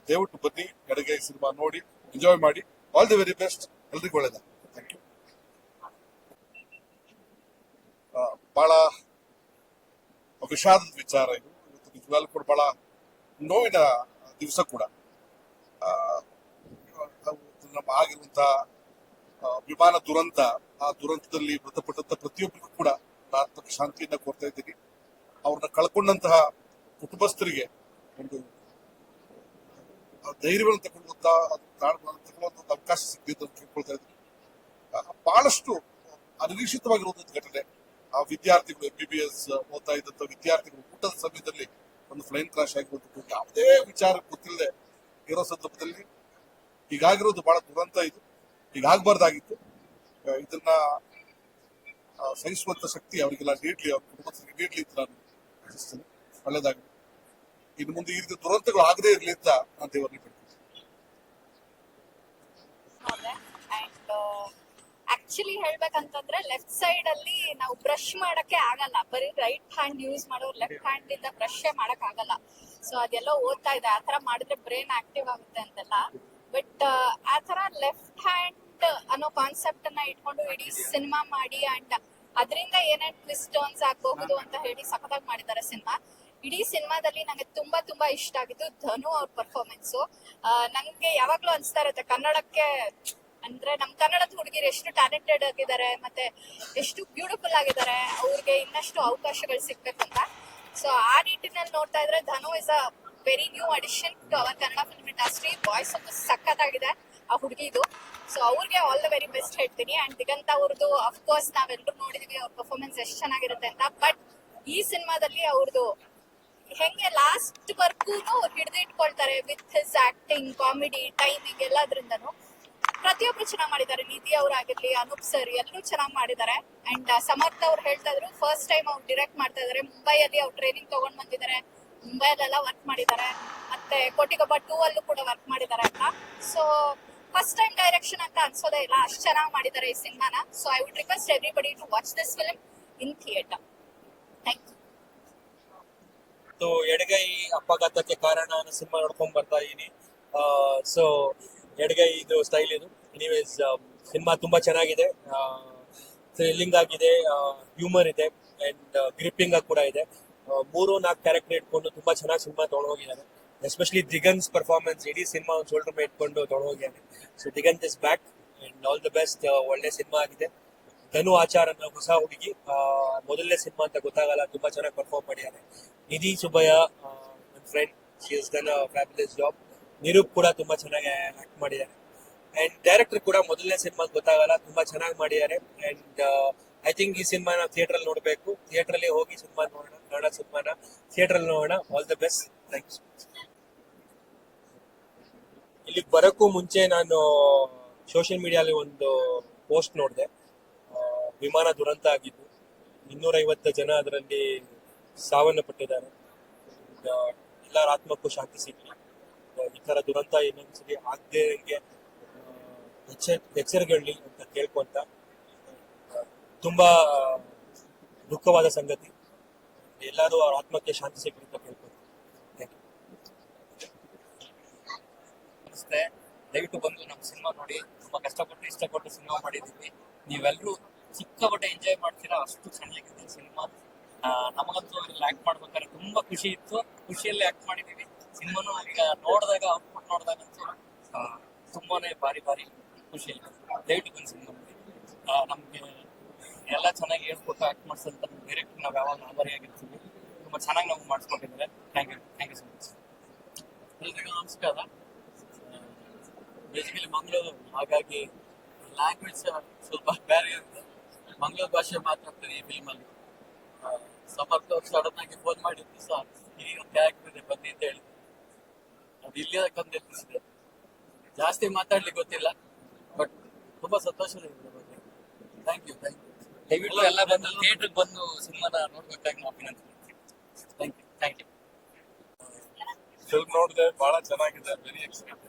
H: ದಯವಿಟ್ಟು ಬನ್ನಿ ಎಡಗೈ ಸಿನಿಮಾ ನೋಡಿ ಎಂಜಾಯ್ ಮಾಡಿ. ಆಲ್ ದಿ ವೆರಿ ಬೆಸ್ಟ್ ಎಲ್ರಿಗೂ ಒಳ್ಳೆದ ಥ್ಯಾಂಕ್ ಯು ಬಹಳ ವಿಷಾದದ ವಿಚಾರ ಇದು. ನಿಜವಾಗ್ಲೂ ಕೂಡ ಬಹಳ ನೋವಿನ ದಿವಸ ಕೂಡ. ನಮ್ಮ ಆಗಿರುವಂತ ವಿಮಾನ ದುರಂತ, ಆ ದುರಂತದಲ್ಲಿ ಮೃತಪಟ್ಟಂತ ಪ್ರತಿಯೊಬ್ಬರಿಗೂ ಕೂಡ ಆತ್ಮಕ ಶಾಂತಿಯನ್ನ ಕೋರ್ತಾ ಇದ್ದೀನಿ. ಅವ್ರನ್ನ ಕಳ್ಕೊಂಡಂತಹ ಕುಟುಂಬಸ್ಥರಿಗೆ ಒಂದು ಧೈರ್ಯವನ್ನು ತಗೊಳ್ಳುವಂತ ಒಂದು ಅವಕಾಶ ಸಿಕ್ಕಿದ್ದು ಅಂತ ಕೇಳ್ಕೊಳ್ತಾ ಇದ್ದೀನಿ. ಬಹಳಷ್ಟು ಅನಿರೀಕ್ಷಿತವಾಗಿರುವಂತಹ ಘಟನೆ. ಆ, ವಿದ್ಯಾರ್ಥಿಗಳು ಎಂ ಬಿ ಬಿ ಎಸ್ ಓದ್ತಾ ಇದ್ದಂತ ವಿದ್ಯಾರ್ಥಿಗಳು ಊಟದ ಸಮಯದಲ್ಲಿ ಒಂದು ಫ್ಲೈನ್ ಕ್ರಾಶ್ ಆಗಿರುವಂತದ್ದು ಯಾವುದೇ ವಿಚಾರ ಗೊತ್ತಿಲ್ಲದೆ ಇರೋ ಸಂದರ್ಭದಲ್ಲಿ ಹೀಗಾಗಿರೋದು ಬಹಳ ದುರಂತ ಇದು. ಹೀಗಾಗಬಾರ್ದಾಗಿತ್ತು. ಇದನ್ನ ಸಹಿಸುವಂತ ಶಕ್ತಿ ಅವರಿಗೆಲ್ಲ ನೀಡ್ಲಿ, ಅವ್ರ ಕುಟುಂಬಸ್ಥರಿಗೆ ನೀಡ್ಲಿ ಅಂತ ನಾನು ಆಶಿಸ್ತೇನೆ. ಇನ್ನು ಮುಂದೆ ಈ ರೀತಿ ದುರಂತಗಳು ಆಗದೇ ಇರಲಿ ಅಂತ ನಾನು ದೇವರಲ್ಲಿ ಬೇಡ್ತೀನಿ
I: ಅಂಡ್ ಆಕ್ಚುಲಿ ಹೇಳ್ಬೇಕಂತಂದ್ರೆ ಲೆಫ್ಟ್ ಸೈಡ್ ಅಲ್ಲಿ ನಾವು ಬ್ರಷ್ ಮಾಡಕ್ಕೆ ಆಗಲ್ಲ. ಬರೀ ರೈಟ್ ಹ್ಯಾಂಡ್ ಯೂಸ್ ಮಾಡೋರು ಲೆಫ್ಟ್ ಹ್ಯಾಂಡ್ ಇಂದ ಬ್ರಷ್ ಮಾಡಕ್ ಆಗಲ್ಲ. ಸೊ ಅದೆಲ್ಲ ಓದ್ತಾ ಇದೆ. ಆತರ ಮಾಡಿದ್ರೆ ಬ್ರೈನ್ ಆಕ್ಟಿವ್ ಆಗುತ್ತೆ ಅಂತೆಲ್ಲ. ಬಟ್ ಆತರ ಲೆಫ್ಟ್ ಹ್ಯಾಂಡ್ ಅನ್ನೋ ಕಾನ್ಸೆಪ್ಟ್ ಅನ್ನ ಇಟ್ಕೊಂಡು ಇಡೀ ಸಿನಿಮಾ ಮಾಡಿ ಅಂಡ್ ಅದರಿಂದ ಏನೇನ್ ಟ್ವಿಸ್ಟ್ ಟರ್ನ್ಸ್ ಆಗಬಹುದು ಅಂತ ಹೇಳಿ ಸಖತ್ತಾಗಿ ಮಾಡಿದ್ದಾರೆ ಸಿನಿಮಾ ಇಡೀ ಸಿನಿಮಾದಲ್ಲಿ ನಂಗೆ ತುಂಬಾ ತುಂಬಾ ಇಷ್ಟ ಆಗಿದ್ದು ಧನು ಅವ್ರ ಪರ್ಫಾರ್ಮೆನ್ಸ್ ನಂಗೆ ಯಾವಾಗ್ಲೂ ಅನ್ಸ್ತಾ ಇರುತ್ತೆ ಕನ್ನಡಕ್ಕೆ ಅಂದ್ರೆ ನಮ್ ಕನ್ನಡದ ಹುಡುಗಿರು ಎಷ್ಟು ಟ್ಯಾಲೆಂಟೆಡ್ ಆಗಿದ್ದಾರೆ, ಮತ್ತೆ ಎಷ್ಟು ಬ್ಯೂಟಿಫುಲ್ ಆಗಿದ್ದಾರೆ, ಅವ್ರಿಗೆ ಇನ್ನಷ್ಟು ಅವಕಾಶಗಳು ಸಿಗ್ಬೇಕು ಅಂತ. ಸೊ ಆ ನಿಟ್ಟಿನಲ್ಲಿ ನೋಡ್ತಾ ಇದ್ರೆ Dhanu is a very new addition to our Kannada film industry voice ಒಂದು ಆಗಿದೆ ಆ ಹುಡುಗಿದು. ಸೊ ಅವ್ರಿಗೆ ಆಲ್ ದ ವೆರಿ ಬೆಸ್ಟ್ ಹೇಳ್ತೀನಿ. ಅಂಡ್ ದಿಗಂತ ಅವ್ರದ್ದು ಅಫ್ಕೋರ್ಸ್ ನಾವೆಲ್ಲರೂ ನೋಡಿದೀವಿ ಅವ್ರ ಪರ್ಫಾರ್ಮೆನ್ಸ್ ಎಷ್ಟು ಚೆನ್ನಾಗಿರುತ್ತೆ ಅಂತ. ಬಟ್ ಈ ಸಿನಿಮಾದಲ್ಲಿ ಅವ್ರದ್ದು ಹೆಂಗೆ ಲಾಸ್ಟ್ ವರ್ಗೂ ಹಿಡಿದಿಟ್ಕೊಳ್ತಾರೆ with his acting comedy timing ಎಲ್ಲದ್ರಿಂದನು. ಪ್ರತಿಯೊಬ್ರು ಚೆನ್ನಾಗಿ ಮಾಡಿದ್ದಾರೆ. ನಿಧಿ ಅವರಾಗಿರ್ಲಿ ಅನೂಪ್ ಸರ್ ಎಲ್ಲರೂ ಚೆನ್ನಾಗಿ ಮಾಡಿದ್ದಾರೆ. ಅಂಡ್ ಸಮರ್ಥ ಅವ್ರು ಹೇಳ್ತಾ ಇದ್ರು ಫಸ್ಟ್ ಟೈಮ್ ಅವ್ರು ಡಿರೆಕ್ಟ್ ಮಾಡ್ತಾ ಇದಾರೆ. ಮುಂಬೈಯಲ್ಲಿ ಅವ್ರು ಟ್ರೈನಿಂಗ್ ತಗೊಂಡ್ ಬಂದಿದ್ದಾರೆ. ಮುಂಬೈಲೆಲ್ಲ ವರ್ಕ್ ಮಾಡಿದ್ದಾರೆ. ಮತ್ತೆ ಕೋಟಿಗೊಬ್ಬ ಟೂ ಅಲ್ಲೂ ಕೂಡ ವರ್ಕ್ ಮಾಡಿದ್ದಾರೆ ಅಂತ. ಸೊ
G: ಫಸ್ಟ್ ಟೈಮ್ ಡೈರೆಕ್ಷನ್ ಅಂತ ಅನ್ಸೋದೇ ಇಲ್ಲ. ಅಷ್ಟು ಚೆನ್ನಾಗಿ ಮಾಡಿದ್ದಾರೆ ಈ ಸಿನಿಮಾನ. So I would request everybody to watch this film in theatre thank you
J: Edagai Apaghatakke Karana cinema ನೋಡ್ಕೊಂಡ್ ಬರ್ತಾ ಇದೀನಿ. ಸೊ ಎಡಗೈ ಇದು ಸ್ಟೈಲ್ ಇದು. ಎನಿವೇಸ್ ಸಿನಿಮಾ ತುಂಬಾ ಚೆನ್ನಾಗಿದೆ. ಥ್ರಿಲ್ಲಿಂಗ್ ಆಗಿದೆ ಹ್ಯೂಮರ್ ಇದೆ ಅಂಡ್ ಗ್ರಿಪ್ಪಿಂಗ್ ಆಗಿ ಕೂಡ ಇದೆ. ಮೂರು ನಾಲ್ಕು ಕ್ಯಾರೆಕ್ಟರ್ ಇಟ್ಕೊಂಡು ತುಂಬಾ ಚೆನ್ನಾಗಿ ಸಿನಿಮಾ ತೊಗೊಂಡೋಗಿದ್ದಾರೆ. ಎಸ್ಪೆಷಲಿ ದಿಗನ್ಸ್ ಪರ್ಫಾರ್ಮೆನ್ಸ್ ಇಡೀ ಸಿನಿಮಾ ಒಂದು ಶೋಲ್ಡರ್ ಮೇಲೆ ಇಟ್ಕೊಂಡು ತೊಗೊಂಡೋಗಿದ್ದಾರೆ. So Diganth is back and all the best ಒಳ್ಳೆ ಸಿನಿಮಾ ಆಗಿದೆ. ಧನು ಆಚಾರ್ ಅನ್ನೋ ಹೊಸ ಹುಡುಗಿ ಮೊದಲನೇ ಸಿನಿಮಾ ಅಂತ ಗೊತ್ತಾಗಲ್ಲ, ತುಂಬಾ ಚೆನ್ನಾಗಿ ಪರ್ಫಾರ್ಮ್ ಮಾಡಿದ್ದಾರೆ ನಿಧಿ ಸುಬ್ಬಯ್ಯ ನನ್ನ friend she is done fabulous job Niroop ಕೂಡ ತುಂಬಾ ಚೆನ್ನಾಗಿ ಆಕ್ಟ್ ಮಾಡಿದ್ದಾರೆ. ಅಂಡ್ ಡೈರೆಕ್ಟರ್ ಕೂಡ ಮೊದಲನೇ ಸಿನಿಮಾ ಗೊತ್ತಾಗಲ್ಲ, ತುಂಬಾ ಚೆನ್ನಾಗಿ ಮಾಡಿದ್ದಾರೆ. ಅಂಡ್ ಐ ಥಿಂಕ್ ಈ ಸಿನಿಮಾನ ಥಿಯೇಟರ್ ಅಲ್ಲಿ ನೋಡಬೇಕು. ಥಿಯೇಟರ್ ಅಲ್ಲಿ ಹೋಗಿ ಸಿನಿಮಾ ನೋಡೋಣ ಕನ್ನಡ ಸಿನಿಮಾನ ಥಿಯೇಟರ್ ಅಲ್ಲಿ ನೋಡೋಣ. All the best thank you ಇಲ್ಲಿಗೆ ಬರೋಕ್ಕೂ ಮುಂಚೆ ನಾನು ಸೋಷಿಯಲ್ ಮೀಡಿಯಾಲಿ ಒಂದು ಪೋಸ್ಟ್ ನೋಡಿದೆ. ವಿಮಾನ ದುರಂತ ಆಗಿದ್ದು. ಇನ್ನೂರೈವತ್ತು ಜನ ಅದರಲ್ಲಿ ಸಾವನ್ನಪ್ಪಟ್ಟಿದ್ದಾರೆ. ಪಟ್ಟಿದ್ದಾರೆ ಎಲ್ಲರ ಆತ್ಮಕ್ಕೂ ಶಾಂತಿ ಸಿಗಲಿ. ಈ ತರ ದುರಂತ ಇನ್ನೊಂದ್ಸಲಿ ಆಗದೆ ಇರಂಗೆ ಎಚ್ಚ ಎಚ್ಚರಗೊಳ್ಳಿ ಅಂತ ಕೇಳ್ಕೊಂತ, ತುಂಬಾ ದುಃಖವಾದ ಸಂಗತಿ. ಎಲ್ಲರೂ ಅವ್ರ ಆತ್ಮಕ್ಕೆ ಶಾಂತಿ ಸಿಗಲಿ ಅಂತ ಕೇಳ್ಕೊಂತ. ಥ್ಯಾಂಕ್
K: ದಯವಿಟ್ಟು ಬಂದು ನಮ್ಮ ಸಿನಿಮಾ ನೋಡಿ. ತುಂಬಾ ಕಷ್ಟಪಟ್ಟು ಇಷ್ಟಪಟ್ಟು ಸಿನಿಮಾ ಮಾಡಿದ್ದೀವಿ. ನೀವೆಲ್ಲರೂ ಸಿಕ್ಕಾಪಟ್ಟೆ ಎಂಜಾಯ್ ಮಾಡ್ತೀರಾ ಅಷ್ಟು ಚೆನ್ನಾಗಿದೆ ಸಿನಿಮಾ. ನಮಗಂತೂ ಇಲ್ಲಿ ಆಕ್ಟ್ ಮಾಡ್ಬೇಕಾದ್ರೆ ತುಂಬಾ ಖುಷಿ ಇತ್ತು. ಖುಷಿಯಲ್ಲಿ ಆಕ್ಟ್ ಮಾಡಿದೀವಿ ಸಿನಿಮಾನು ಈಗ ನೋಡಿದಾಗ ಔಟ್ಪುಟ್ ನೋಡಿದಾಗಂತೂ ಆ, ತುಂಬಾನೇ ಭಾರಿ ಭಾರಿ ಖುಷಿ ಆಯ್ತು ಬಂದು ಸಿನಿಮಾ ನಮ್ಗೆ ಎಲ್ಲ ಚೆನ್ನಾಗಿ ಹೇಳ್ಕೊಟ್ಟು ಆಕ್ಟ್ ಮಾಡಿಸಂತ ಡೈರೆಕ್ಟ್ ನಾವು ಯಾವಾಗ ಆಭಾರಿಯಾಗಿರ್ತೀವಿ ತುಂಬಾ ಚೆನ್ನಾಗಿ ನಾವು ಮಾಡಿಸ್ಕೊಟ್ಟಿದ್ದಾರೆ. Thank you thank you so much ಎಲ್ರಿಗೂ ನಮಸ್ಕಾರ. ಬೇಸಿಕಲಿ ಮಂಗಳೂರು ಹಾಗಾಗಿ ಲ್ಯಾಂಗ್ವೇಜ್ ಸ್ವಲ್ಪ ಬೇರೆ ಇರುತ್ತೆ ಮಂಗಳೂರು ಭಾಷೆ ಮಾತಾಡ್ತಾರೆ ಈ ಫಿಲ್ಮಲ್ಲಿ ಸಮರ್ಥ ಅವ್ರು ಸಡನ್ ಆಗಿ ಫೋನ್ ಮಾಡಿದ್ದು ಸರ್ ಈಗ ಕ್ಯಾರೆಕ್ಟರ್ ಇದೆ ಬನ್ನಿ ಅಂತ ಹೇಳಿ ಅದು ಇಲ್ಲೇ ಕಂದು ಎತ್ತಿಸಿದೆ ಜಾಸ್ತಿ ಮಾತಾಡ್ಲಿಕ್ಕೆ ಗೊತ್ತಿಲ್ಲ ಬಟ್ ತುಂಬಾ ಸಂತೋಷ ಬಗ್ಗೆ ಥ್ಯಾಂಕ್ ಯು ಥ್ಯಾಂಕ್ ಯು ದಯವಿಟ್ಟು ಎಲ್ಲ ಬಂದು ಥಿಯೇಟರ್ಗೆ ಬಂದು ಸಿನಿಮಾನ ನೋಡ್ಬೇಕಾಗಿ ನಾವು ವಿನಂತಿ thank you thank you
F: film ನೋಡಿದೆ ಬಹಳ ಚೆನ್ನಾಗಿದೆ very excited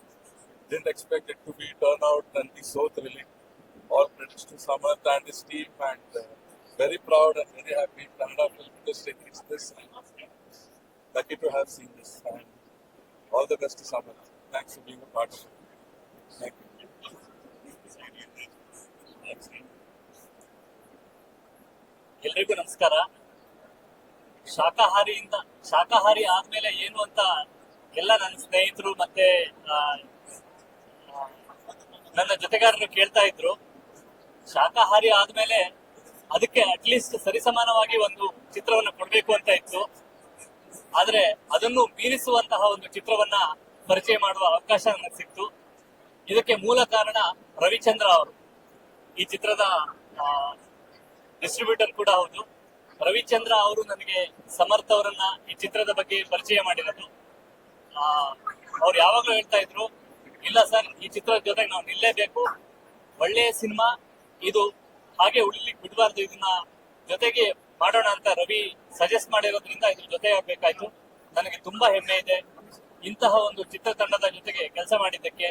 F: didn't expected it to be turn out and be so thrilling all credits to Samarth and this team and very proud and very happy Kannada film industry it's this lucky to have seen this and all the best to Thanks thanks for being a part of thank you
K: ಎಲ್ರಿಗೂ ನಮಸ್ಕಾರ. ಶಾಖಾಹಾರಿಯಿಂದ ಶಾಖಾಹಾರಿ ಆದ್ಮೇಲೆ ಏನು ಅಂತ ಎಲ್ಲ ನನ್ನ ಸ್ನೇಹಿತರು ಮತ್ತೆ ನನ್ನ ಜೊತೆಗಾರರು ಕೇಳ್ತಾ ಇದ್ರು. ಶಾಖಾಹಾರಿ ಆದ್ಮೇಲೆ ಅದಕ್ಕೆ ಅಟ್ಲೀಸ್ಟ್ ಸರಿಸಮಾನವಾಗಿ ಒಂದು ಚಿತ್ರವನ್ನು ಕೊಡ್ಬೇಕು ಅಂತ ಇತ್ತು. ಆದ್ರೆ ಅದನ್ನು ಮೀರಿಸುವಂತಹ ಒಂದು ಚಿತ್ರವನ್ನ ಪರಿಚಯ ಮಾಡುವ ಅವಕಾಶ ನನಗೆ ಸಿಕ್ತು. ಇದಕ್ಕೆ ಮೂಲ ಕಾರಣ ರವಿಚಂದ್ರ ಅವರು. ಈ ಚಿತ್ರದ ಡಿಸ್ಟ್ರಿಬ್ಯೂಟರ್ ಕೂಡ ಹೌದು. ರವಿಚಂದ್ರ ಅವರು ನನಗೆ ಸಮರ್ಥ ಅವರನ್ನ ಈ ಚಿತ್ರದ ಬಗ್ಗೆ ಪರಿಚಯ ಮಾಡಿರೋದು. ಆ, ಅವ್ರು ಯಾವಾಗಲೂ ಹೇಳ್ತಾ ಇದ್ರು ಇಲ್ಲ ಸರ್ ಈ ಚಿತ್ರದ ಜೊತೆಗೆ ನಾವು ನಿಲ್ಲೇಬೇಕು. ಒಳ್ಳೆಯ ಸಿನಿಮಾ. ಇದು ಹಾಗೆ ಉಳಿಲಿಕ್ಕೆ ಬಿಡಬಾರ್ದು. ಇದನ್ನ ಜೊತೆಗೆ ಮಾಡೋಣ ಅಂತ ರವಿ ಸಜೆಸ್ಟ್ ಮಾಡಿರೋದ್ರಿಂದ ಇದ್ರ ಜೊತೆ ಆಗ್ಬೇಕಾಯ್ತು. ನನಗೆ ತುಂಬಾ ಹೆಮ್ಮೆ ಇದೆ. ಇಂತಹ ಒಂದು ಚಿತ್ರತಂಡದ ಜೊತೆಗೆ ಕೆಲಸ ಮಾಡಿದ್ದಕ್ಕೆ,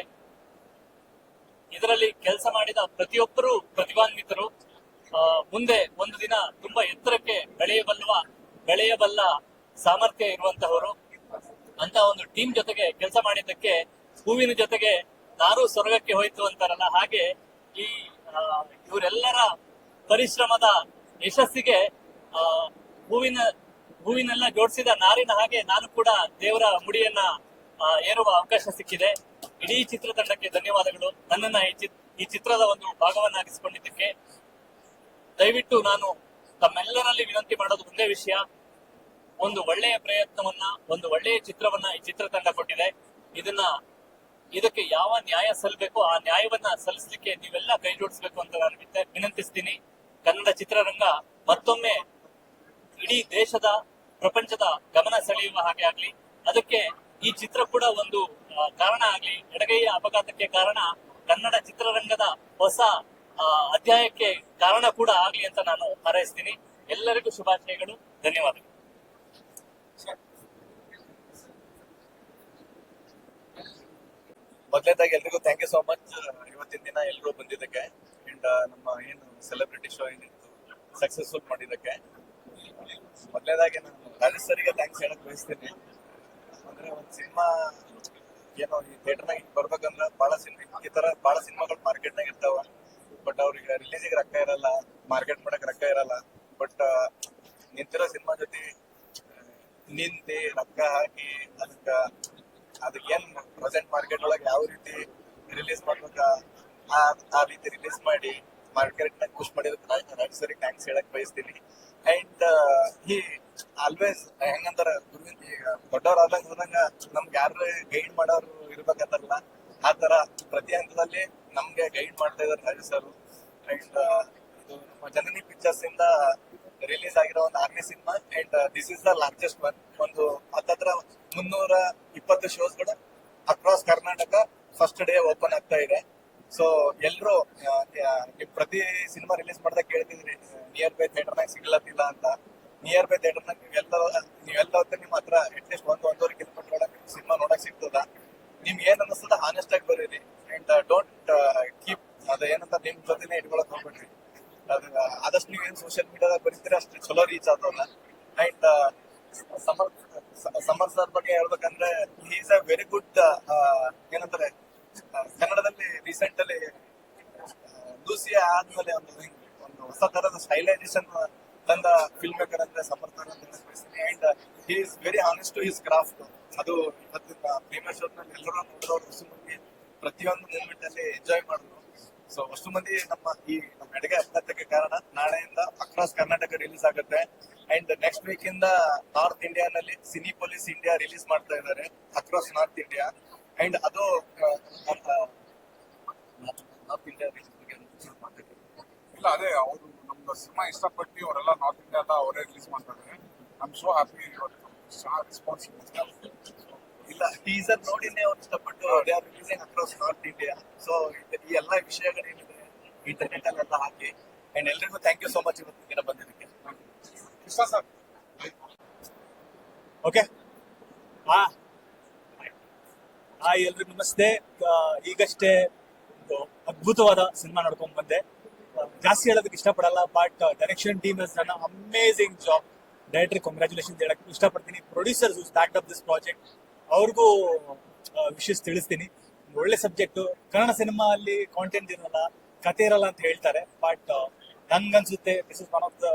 K: ಇದರಲ್ಲಿ ಕೆಲಸ ಮಾಡಿದ ಪ್ರತಿಯೊಬ್ಬರು ಪ್ರತಿಭಾನ್ವಿತರು ಮುಂದೆ ಒಂದು ದಿನ ತುಂಬಾ ಎತ್ತರಕ್ಕೆ ಬೆಳೆಯಬಲ್ಲವ, ಬೆಳೆಯಬಲ್ಲ ಸಾಮರ್ಥ್ಯ ಇರುವಂತಹವರು, ಅಂತ ಒಂದು ಟೀಮ್ ಜೊತೆಗೆ ಕೆಲಸ ಮಾಡಿದ್ದಕ್ಕೆ, ಹೂವಿನ ಜೊತೆಗೆ ನಾರು ಸ್ವರ್ಗಕ್ಕೆ ಹೋಯ್ತು ಅಂತಾರಲ್ಲ, ಹಾಗೆ ಈ ಇವರೆಲ್ಲರ ಪರಿಶ್ರಮದ ಯಶಸ್ಸಿಗೆ ಹೂವಿನ, ಹೂವಿನೆಲ್ಲ ಜೋಡಿಸಿದ ನಾರಿನ ಹಾಗೆ ನಾನು ಕೂಡ ದೇವರ ಮುಡಿಯನ್ನ ಏರುವ ಅವಕಾಶ ಸಿಕ್ಕಿದೆ. ಇಡೀ ಚಿತ್ರತಂಡಕ್ಕೆ ಧನ್ಯವಾದಗಳು. ನನ್ನನ್ನ ಈ ಚಿತ್- ಈ ಚಿತ್ರದ ಒಂದು ಭಾಗವನ್ನಾಗಿಸಿಕೊಂಡಿದ್ದಕ್ಕೆ. ದಯವಿಟ್ಟು ನಾನು ತಮ್ಮೆಲ್ಲರಲ್ಲಿ ವಿನಂತಿ ಮಾಡೋದು ಒಂದೇ ವಿಷಯ. ಒಂದು ಒಳ್ಳೆಯ ಪ್ರಯತ್ನವನ್ನ, ಒಂದು ಒಳ್ಳೆಯ ಚಿತ್ರವನ್ನ ಈ ಚಿತ್ರತಂಡ ಕೊಟ್ಟಿದೆ. ಇದನ್ನ, ಇದಕ್ಕೆ ಯಾವ ನ್ಯಾಯ ಸಲ್ಲಬೇಕು ಆ ನ್ಯಾಯವನ್ನ ಸಲ್ಲಿಸಲಿಕ್ಕೆ ನೀವೆಲ್ಲ ಕೈ ಜೋಡಿಸಬೇಕು ಅಂತ ನಾನು ವಿನಂತಿಸ್ತೀನಿ. ಕನ್ನಡ ಚಿತ್ರರಂಗ ಮತ್ತೊಮ್ಮೆ ಇಡೀ ದೇಶದ, ಪ್ರಪಂಚದ ಗಮನ ಸೆಳೆಯುವ ಹಾಗೆ ಆಗ್ಲಿ. ಅದಕ್ಕೆ ಈ ಚಿತ್ರ ಕೂಡ ಒಂದು ಕಾರಣ ಆಗ್ಲಿ. ಎಡಗೈಯ ಅಪಘಾತಕ್ಕೆ ಕಾರಣ ಕನ್ನಡ ಚಿತ್ರರಂಗದ ಹೊಸ ಅಧ್ಯಾಯಕ್ಕೆ ಕಾರಣ ಕೂಡ ಆಗ್ಲಿ ಅಂತ ನಾನು ಹಾರೈಸ್ತೀನಿ. ಎಲ್ಲರಿಗೂ ಶುಭಾಶಯಗಳು. ಧನ್ಯವಾದಗಳು.
L: ಮೊದಲನೇದಾಗಿ ಎಲ್ರಿಗೂ ಥ್ಯಾಂಕ್ ಯು ಸೋ ಮಚ್ ಇವತ್ತಿನ ದಿನ ಎಲ್ಲರೂ ಬಂದಿದ್ದಕ್ಕೆ. ಅಂಡ್ ನಮ್ಮ ಏನು ಸೆಲೆಬ್ರಿಟಿ ಶೋ ಏನಿತ್ತು ಸಕ್ಸಸ್ಫುಲ್ ಮಾಡಿದ್ದಕ್ಕೆ. ಮೊದಲನೇದಾಗಿ ನಾನು ರಾಜೇಶ್ ಥ್ಯಾಂಕ್ಸ್ ಹೇಳಕ್ ಬಯಸ್ತೀನಿ. ಅಂದ್ರೆ ಒಂದು ಸಿನಿಮಾ ಏನೋ ಈ ಥಿಯೇಟರ್ನಾಗ ಬರ್ಬೇಕಂದ್ರ ಬಹಳ ಸಿನಿಮಾ ಈ ತರ ಬಹಳ ಸಿನಿಮಾಗಳು ಮಾರ್ಕೆಟ್ನಾಗ ಇರ್ತಾವ. ಬಟ್ ಅವ್ರಿಗೆ ರಿಲೀಸಿಗೆ ರೊಕ್ಕ ಇರಲ್ಲ ಮಾರ್ಕೆಟ್ ಮಾಡಕ್ ರೊಕ್ಕ ಇರಲ್ಲ. ಬಟ್ ನಿಂತಿರೋ ಸಿನಿಮಾ ಜೊತೆ ನಿಂತಿ ರೊಕ್ಕ ಹಾಕಿ ಅದಕ್ಕ ಅದಕ್ಕೇನ್ ಪ್ರೆಸೆಂಟ್ ಮಾರ್ಕೆಟ್ ಒಳಗೆ ಯಾವ ರೀತಿ ರಿಲೀಸ್ ಮಾಡ್ಬೇಕ ಆ ರೀತಿ ರಿಲೀಸ್ ಮಾಡಿ ಮಾರ್ಕೆಟ್ನ ಖುಷ್ ರಾಜ್ ಸರಿ ಥ್ಯಾಂಕ್ಸ್ ಹೇಳಕ್ ಬಯಸ್ತೀನಿ. ಅಂಡ್ ಈ ಆಲ್ವೇಸ್ ಹೆಂಗಂತಾರ ಗುರುವಿನ ಈಗ ದೊಡ್ಡವರಾದಂಗ ಹೋದಂಗ ನಮ್ಗೆ ಯಾರು ಗೈಡ್ ಮಾಡೋರು ಇರ್ಬೇಕಂತಾರಲ್ಲ, ಆ ತರ ಪ್ರತಿ ಹಂತದಲ್ಲಿ ನಮ್ಗೆ ಗೈಡ್ ಮಾಡ್ತಾ ಇದಾರೆ ರಾಜು ಸರ್ ಅಂಡ್ ಇದು ನಮ್ಮ ಜನನಿ ಪಿಕ್ಚರ್ಸ್ ಇಂದ ರಿಲೀಸ್ ಆಗಿರೋ ಒಂದು ಆರನೇ cinema. And this is the largest one ಒಂದು ಹತ್ತತ್ರ ಮುನ್ನೂರ ಇಪ್ಪತ್ತು ಶೋಸ್ಗಳು across Karnataka first day open ಆಗ್ತಾ ಇದೆ. ಸೊ ಎಲ್ರು ನಿಮ್ ಪ್ರತಿ ಸಿನಿಮಾ ರಿಲೀಸ್ ಮಾಡ್ದಾಗ ಕೇಳ್ತಿದ್ರಿ ನಿಯರ್ ಬೈ ಥಿಯೇಟರ್ನಾಗ ಸಿಗ್ಲತ್ತಿಲ್ಲ ಅಂತ. ನಿಯರ್ ಬೈ ಥಿಯೇಟರ್ನಾಗ ನೀವೆಲ್ಲ ನೀವೆಲ್ಲ ಹೊತ್ತು ನಿಮ್ಮ ಹತ್ರ ಅಟ್ಲೀಸ್ಟ್ ಒಂದು, ಒಂದೂವರೆ ಕಿಲೋಮೀಟರ್ ಒಳಗೆ ಸಿನಿಮಾ ನೋಡಕ್ ಸಿಗ್ತದ. ನಿಮ್ಗೆ ಏನ್ ಅನಿಸ್ತದ ಹಾನೆಸ್ಟ್ ಆಗಿ ಬರೀರಿ. ಅಂಡ್ ಡೋಂಟ್ ಕೀಪ್ ಅದ ಏನಂತ ನಿಮ್ ಜೊತೆನೆ ಇಟ್ಕೊಳಕ್ ಹೋಗ್ಬೇಡ್ರಿ. ಅದ ಆದಷ್ಟು ನೀವು ಏನ್ ಸೋಷಿಯಲ್ ಮೀಡಿಯಾದಾಗ ಬರೀತೀರಿ ಅಷ್ಟು ಚಲೋ ರೀಚ್ ಆದವಲ್ಲ ಅಂಡ್ ಸಮರ್ ಸಮರ್ ಸರ್ ಬಗ್ಗೆ ಹೇಳ್ಬೇಕಂದ್ರೆ ಈಸ್ ಅ ವೆರಿ ಗುಡ್ ಏನಂತಾರೆ ರೀಸೆಂಟ್ ಅಲ್ಲಿ ಲೂಸಿಯಾ ಆದ್ಮೇಲೆ ಒಂದು ಒಂದು ಹೊಸ ತರದ ಸ್ಟೈಲೈಸೇಷನ್ ತಂದ ಫಿಲ್ಮ್ ಮೇಕರ್ ಅಂದ್ರೆ ಸಮರ್ಥ ಅಂತ and he is very honest to his craft ಅದು ಇವತ್ತಿನ ಪ್ರೀಮಿಯರ್ ಶೋ ನಲ್ಲಿ ಎಲ್ಲರೂ ನೋಡಿದವರು ಅಷ್ಟು ಮಂದಿ ಪ್ರತಿಯೊಂದು ಮೂಮೆಂಟ್ ಅಲ್ಲಿ ಎಂಜಾಯ್ ಮಾಡಿದ್ರು. ಸೊ ಅಷ್ಟು ಮಂದಿ ನಮ್ಮ ಈ ನಮ್ಮ ಅಡುಗೆ ಅಭ್ಯರ್ಥಕ್ಕೆ ಕಾರಣ. ನಾಳೆಯಿಂದ ಅಕ್ರಾಸ್ ಕರ್ನಾಟಕ ರಿಲೀಸ್ ಆಗುತ್ತೆ. ಅಂಡ್ ನೆಕ್ಸ್ಟ್ ವೀಕ್ ಇಂದ ನಾರ್ತ್ ಇಂಡಿಯಾ ನಲ್ಲಿ ಸಿನಿ ಪೊಲೀಸ್ ಇಂಡಿಯಾ ರಿಲೀಸ್ ಮಾಡ್ತಾ ಇದ್ದಾರೆ. ಅಕ್ರಾಸ್ ನಾರ್ತ್ ಇಂಡಿಯಾ ಅಂಡ್ ಅದು ನಾರ್ತ್ ಇಂಡಿಯಾ ರಿಲೀಸ್ ಬಗ್ಗೆ ಮಾತಾಡಿ
H: ಇಲ್ಲ ಅದೇ ಅವರು ನಮ್ದು ಸಿನಿಮಾ ಇಷ್ಟಪಟ್ಟು ಅವರೆಲ್ಲ ನಾರ್ತ್ ಇಂಡಿಯಾದ ಅವರೇ ರಿಲೀಸ್ ಮಾಡ್ತಾರೆ. I am so happy response
L: ಇಲ್ಲ ಟೀಸರ್ ನೋಡಿನೇ ಅವ್ರು ಇಷ್ಟಪಟ್ಟು they are releasing across north India so ಈ ಎಲ್ಲ ವಿಷಯಗಳೇನಿದೆ ಇಂಟರ್ನೆಟ್ ಅಲ್ಲೆಲ್ಲ ಹಾಕಿ ಅಂಡ್ ಎಲ್ರಿಗೂ ಥ್ಯಾಂಕ್ ಯು ಸೋ ಮಚ್ ಇವತ್ತು ದಿನ ಬಂದಿದ್ದಕ್ಕೆ.
H: ಇಷ್ಟ ಸರ್
M: ಓಕೆ ಹಾ. ಹಾಯ್ ಎಲ್ರಿಗೂ ನಮಸ್ತೆ. ಈಗಷ್ಟೇ ಅದ್ಭುತವಾದ ಸಿನಿಮಾ ನೋಡ್ಕೊಂಡ್ ಬಂದೆ. ಜಾಸ್ತಿ ಹೇಳೋದಕ್ಕೆ ಇಷ್ಟಪಡಲ್ಲ ಬಟ್ ಡೈರೆಕ್ಷನ್ ಟೀಮ್ ಇಸ್ ನನ್ನ ಅಮೇಸಿಂಗ್ ಜಾಬ್ ಡೈರೆಕ್ಟರ್ ಕಂಗ್ರ್ಯಾಚುಲೇಷನ್ ಹೇಳಕ್ ಇಷ್ಟಪಡ್ತೀನಿ. Producers start up this project ಅವ್ರಿಗೂ ವಿಶಸ್ ತಿಳಿಸ್ತೀನಿ. ಒಳ್ಳೆ ಸಬ್ಜೆಕ್ಟ್ ಕನ್ನಡ ಸಿನಿಮಾ ಅಲ್ಲಿ ಕಾಂಟೆಂಟ್ ಇರಲ್ಲ, ಕತೆ ಇರಲ್ಲ ಅಂತ ಹೇಳ್ತಾರೆ but ನನ್ಗನ್ಸುತ್ತೆ this is one of the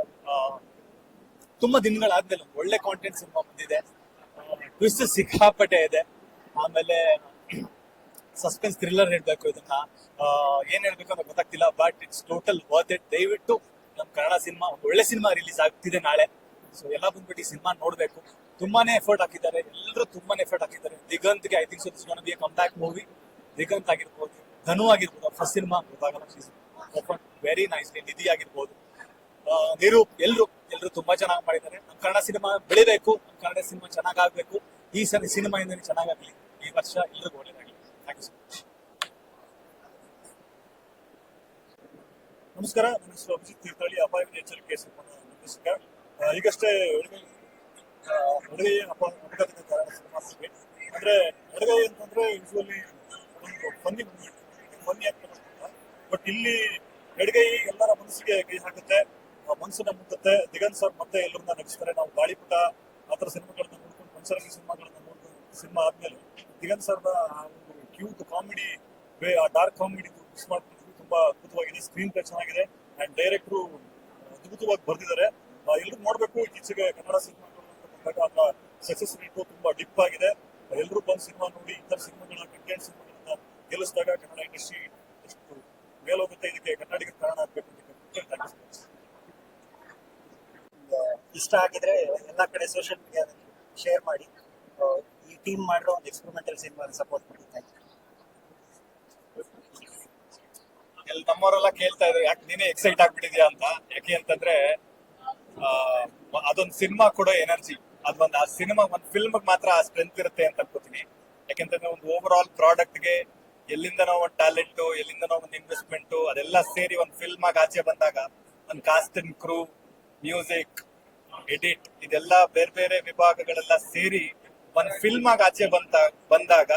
M: ತುಂಬಾ ದಿನಗಳಾದ್ಮೇಲೆ ಒಳ್ಳೆ ಕಾಂಟೆಂಟ್ ಸಿನಿಮಾ ಬಂದಿದೆ. ಟ್ವಿಸ್ಟ್ ಸಿಕ್ಕಾಪಟ್ಟೆ ಇದೆ. ಆಮೇಲೆ ಸಸ್ಪೆನ್ಸ್ ಥ್ರಿಲ್ಲರ್ ಹೇಳ್ಬೇಕು ಇದನ್ನ. ಏನ್ ಹೇಳ್ಬೇಕು ಅಂತ ಗೊತ್ತಾಗ್ತಿಲ್ಲ but it's total worth it ದಯವಿಟ್ಟು ನಮ್ ಕನ್ನಡ ಸಿನಿಮಾ ಒಳ್ಳೆ ಸಿನಿಮಾ ರಿಲೀಸ್ ಆಗ್ತಿದೆ ನಾಳೆ. ಸೊ ಎಲ್ಲ ಬಂದ್ಬಿಟ್ಟು ಈ ಸಿನಿಮಾ ನೋಡ್ಬೇಕು. ತುಂಬಾನೇ ಎಫರ್ಟ್ ಹಾಕಿದ್ದಾರೆ. ಎಲ್ಲರೂ ತುಂಬಾನೇ ಎಫರ್ಟ್ ಹಾಕಿದ್ದಾರೆ. ದಿಗಂತ್ಗೆ I think so this be come back movie Diganth ಆಗಿರ್ಬೋದು, ಧನು ಆಗಿರ್ಬೋದು ಫಸ್ಟ್ ಸಿನಿಮಾ ಗೊತ್ತಾಗಲ್ಲ ವೆರಿ ನೈಸ್ಲಿ ನಿಧಿ ಆಗಿರ್ಬೋದು. ನಿರೂಪ್ ಎಲ್ಲರೂ ಎಲ್ಲರೂ ತುಂಬಾ ಚೆನ್ನಾಗಿ ಮಾಡಿದ್ದಾರೆ. ನಮ್ಮ ಕನ್ನಡ ಸಿನಿಮಾ ಬೆಳಿಬೇಕು. ನಮ್ಮ ಕನ್ನಡ ಸಿನಿಮಾ ಚೆನ್ನಾಗಾಗ್ಬೇಕು ಈ ಸರಿ ಸಿನಿಮಾಯಿಂದ ಚೆನ್ನಾಗಾಗ್ಲಿ ಈ ವರ್ಷ ಎಲ್ರಿಗೂ ಒಳ್ಳೇದಾಗಲಿ. ನಮಸ್ಕಾರ, ನನ್ನ ಹೆಸರು ಅಭಿಜಿತ್ ತೀರ್ಥಹಳ್ಳಿ ಅಪಾಯದ ಎಚ್ಚರಿಕೆ ಸಿನಿಮಾದ ನಿರ್ದೇಶಕ. ಈಗಷ್ಟೇ ಎಡಗೈ ಅಪ ಅಪಘಾತಕ್ಕೆ ಕಾರಣ ಸಿನಿಮಾ ಬಗ್ಗೆ ಅಂದ್ರೆ ಎಡಗೈ ಅಂತಂದ್ರೆ ಯೂಶುವಲಿ ಒಂದು ಫನ್ನಿ ಫನ್ನಿ ಆಗ್ತದೆ ಬಟ್ ಇಲ್ಲಿ ಎಡಗೈ ಎಲ್ಲರ ಮನಸ್ಸಿಗೆ ಕೈ ಹಾಕುತ್ತೆ ಮನಸ್ಸನ್ನ ಮುಟ್ಟುತ್ತೆ. ದಿಗಂತ್ ಸರ್ ಮತ್ತೆ ಎಲ್ಲರನ್ನ ನಗಿಸ್ತಾರೆ. ನಾವು ಗಾಳಿಪಟ, ಆ ಥರ ಸಿನಿಮಾಗಳನ್ನ ನೋಡ್ಕೊಂಡು, ಪಂಚರಂಗಿ ಸಿನಿಮಾಗಳನ್ನ ನೋಡ್ಕೊಂಡು ಸಿನಿಮಾ ಆದ್ಮೇಲೆ ದಿಗಂತ್ ಸರ್ನ ಕ್ಯೂಟ್ ಕಾಮಿಡಿ ವೇ ಆ ಡಾರ್ಕ್ ಕಾಮಿಡಿ ಮಿಸ್ ಮಾಡ್ಕೊಂಡಿದ್ವಿ ತುಂಬಾ ಅದ್ಭುತವಾಗಿದೆ. ಸ್ಕ್ರೀನ್ ಪ್ಲೇ ಚೆನ್ನಾಗಿದೆ. ಅಂಡ್ ಡೈರೆಕ್ಟ್ರು ಅದ್ಭುತವಾಗಿ ಬರ್ದಿದ್ದಾರೆ. ಎಲ್ಲರೂ ನೋಡ್ಬೇಕು. ಇತ್ತೀಚೆಗೆ ಕನ್ನಡ ಸಿನಿಮಾ ಸಕ್ಸಸ್ ರೇಟು ತುಂಬಾ ಡಿಪ್ ಆಗಿದೆ. ಎಲ್ಲರೂ ಬಂದು ಸಿನಿಮಾ ನೋಡಿ, ಇತರ ಸಿನಿಮಾಗಳನ್ನ ಕಂಟೆಂಟ್ ಸಿನಿಮಾಗಳನ್ನ ಗೆಲ್ಲಿಸಿದಾಗ ಕನ್ನಡ ಇಂಡಸ್ಟ್ರಿ ಎಷ್ಟು ಮೇಲೋಗುತ್ತೆ. ಇದಕ್ಕೆ ಕನ್ನಡಿಗರ ಕಾರಣ ಆಗ್ಬೇಕು.
N: ಇಷ್ಟ ಆಗಿದ್ರೆ ಎಲ್ಲ ಕಡೆ ಸೋಷಿಯಲ್ ಮೀಡಿಯಾದಲ್ಲಿ ಶೇರ್ ಮಾಡಿ. ಈ ಟೀಮ್ ಮಾಡಿರೋ ಒಂದು ಎಕ್ಸ್ಪೆರಿಮೆಂಟಲ್ ಸಿನಿಮಾ ಸಪೋರ್ಟ್ ಮಾಡಿ. ಥ್ಯಾಂಕ್ ಯು
L: ಎಲ್ ನಮ್ಮವರೆಲ್ಲ ಕೇಳ್ತಾ ಇದ್ರು, ಯಾಕೆ ನೀನೇ ಎಕ್ಸೈಟ್ ಆಗ್ಬಿಟ್ಟಿದ್ಯಾ ಅಂತ? ಯಾಕೆ ಅಂತಂದ್ರೆ ಅದೊಂದು ಸಿನಿಮಾ ಕೂಡ ಎನರ್ಜಿ ಅದೊಂದು ಆ ಸಿನಿಮಾ ಒಂದು ಫಿಲ್ಮ್ ಮಾತ್ರ ಆ ಸ್ಟ್ರೆಂತ್ ಇರುತ್ತೆ ಅಂತ ಅನ್ಕೋತೀನಿ. ಯಾಕೆಂತಂದ್ರೆ ಒಂದು ಓವರ್ ಆಲ್ ಪ್ರಾಡಕ್ಟ್ಗೆ ನಾವು ಒಂದು ಟ್ಯಾಲೆಂಟ್ ಎಲ್ಲಿಂದನೋ ಒಂದು ಇನ್ವೆಸ್ಟ್ಮೆಂಟ್ ಅದೆಲ್ಲ ಸೇರಿ ಒಂದು ಫಿಲ್ಮ್ ಆಗಿ ಆಚೆ ಬಂದಾಗ, ಒಂದು cast and crew music edit ಇದೆಲ್ಲ ಬೇರೆ ಬೇರೆ ವಿಭಾಗಗಳೆಲ್ಲ ಸೇರಿ ಒಂದು ಫಿಲ್ಮ್ ಆಗಿ ಆಚೆ ಬಂತ, ಬಂದಾಗ,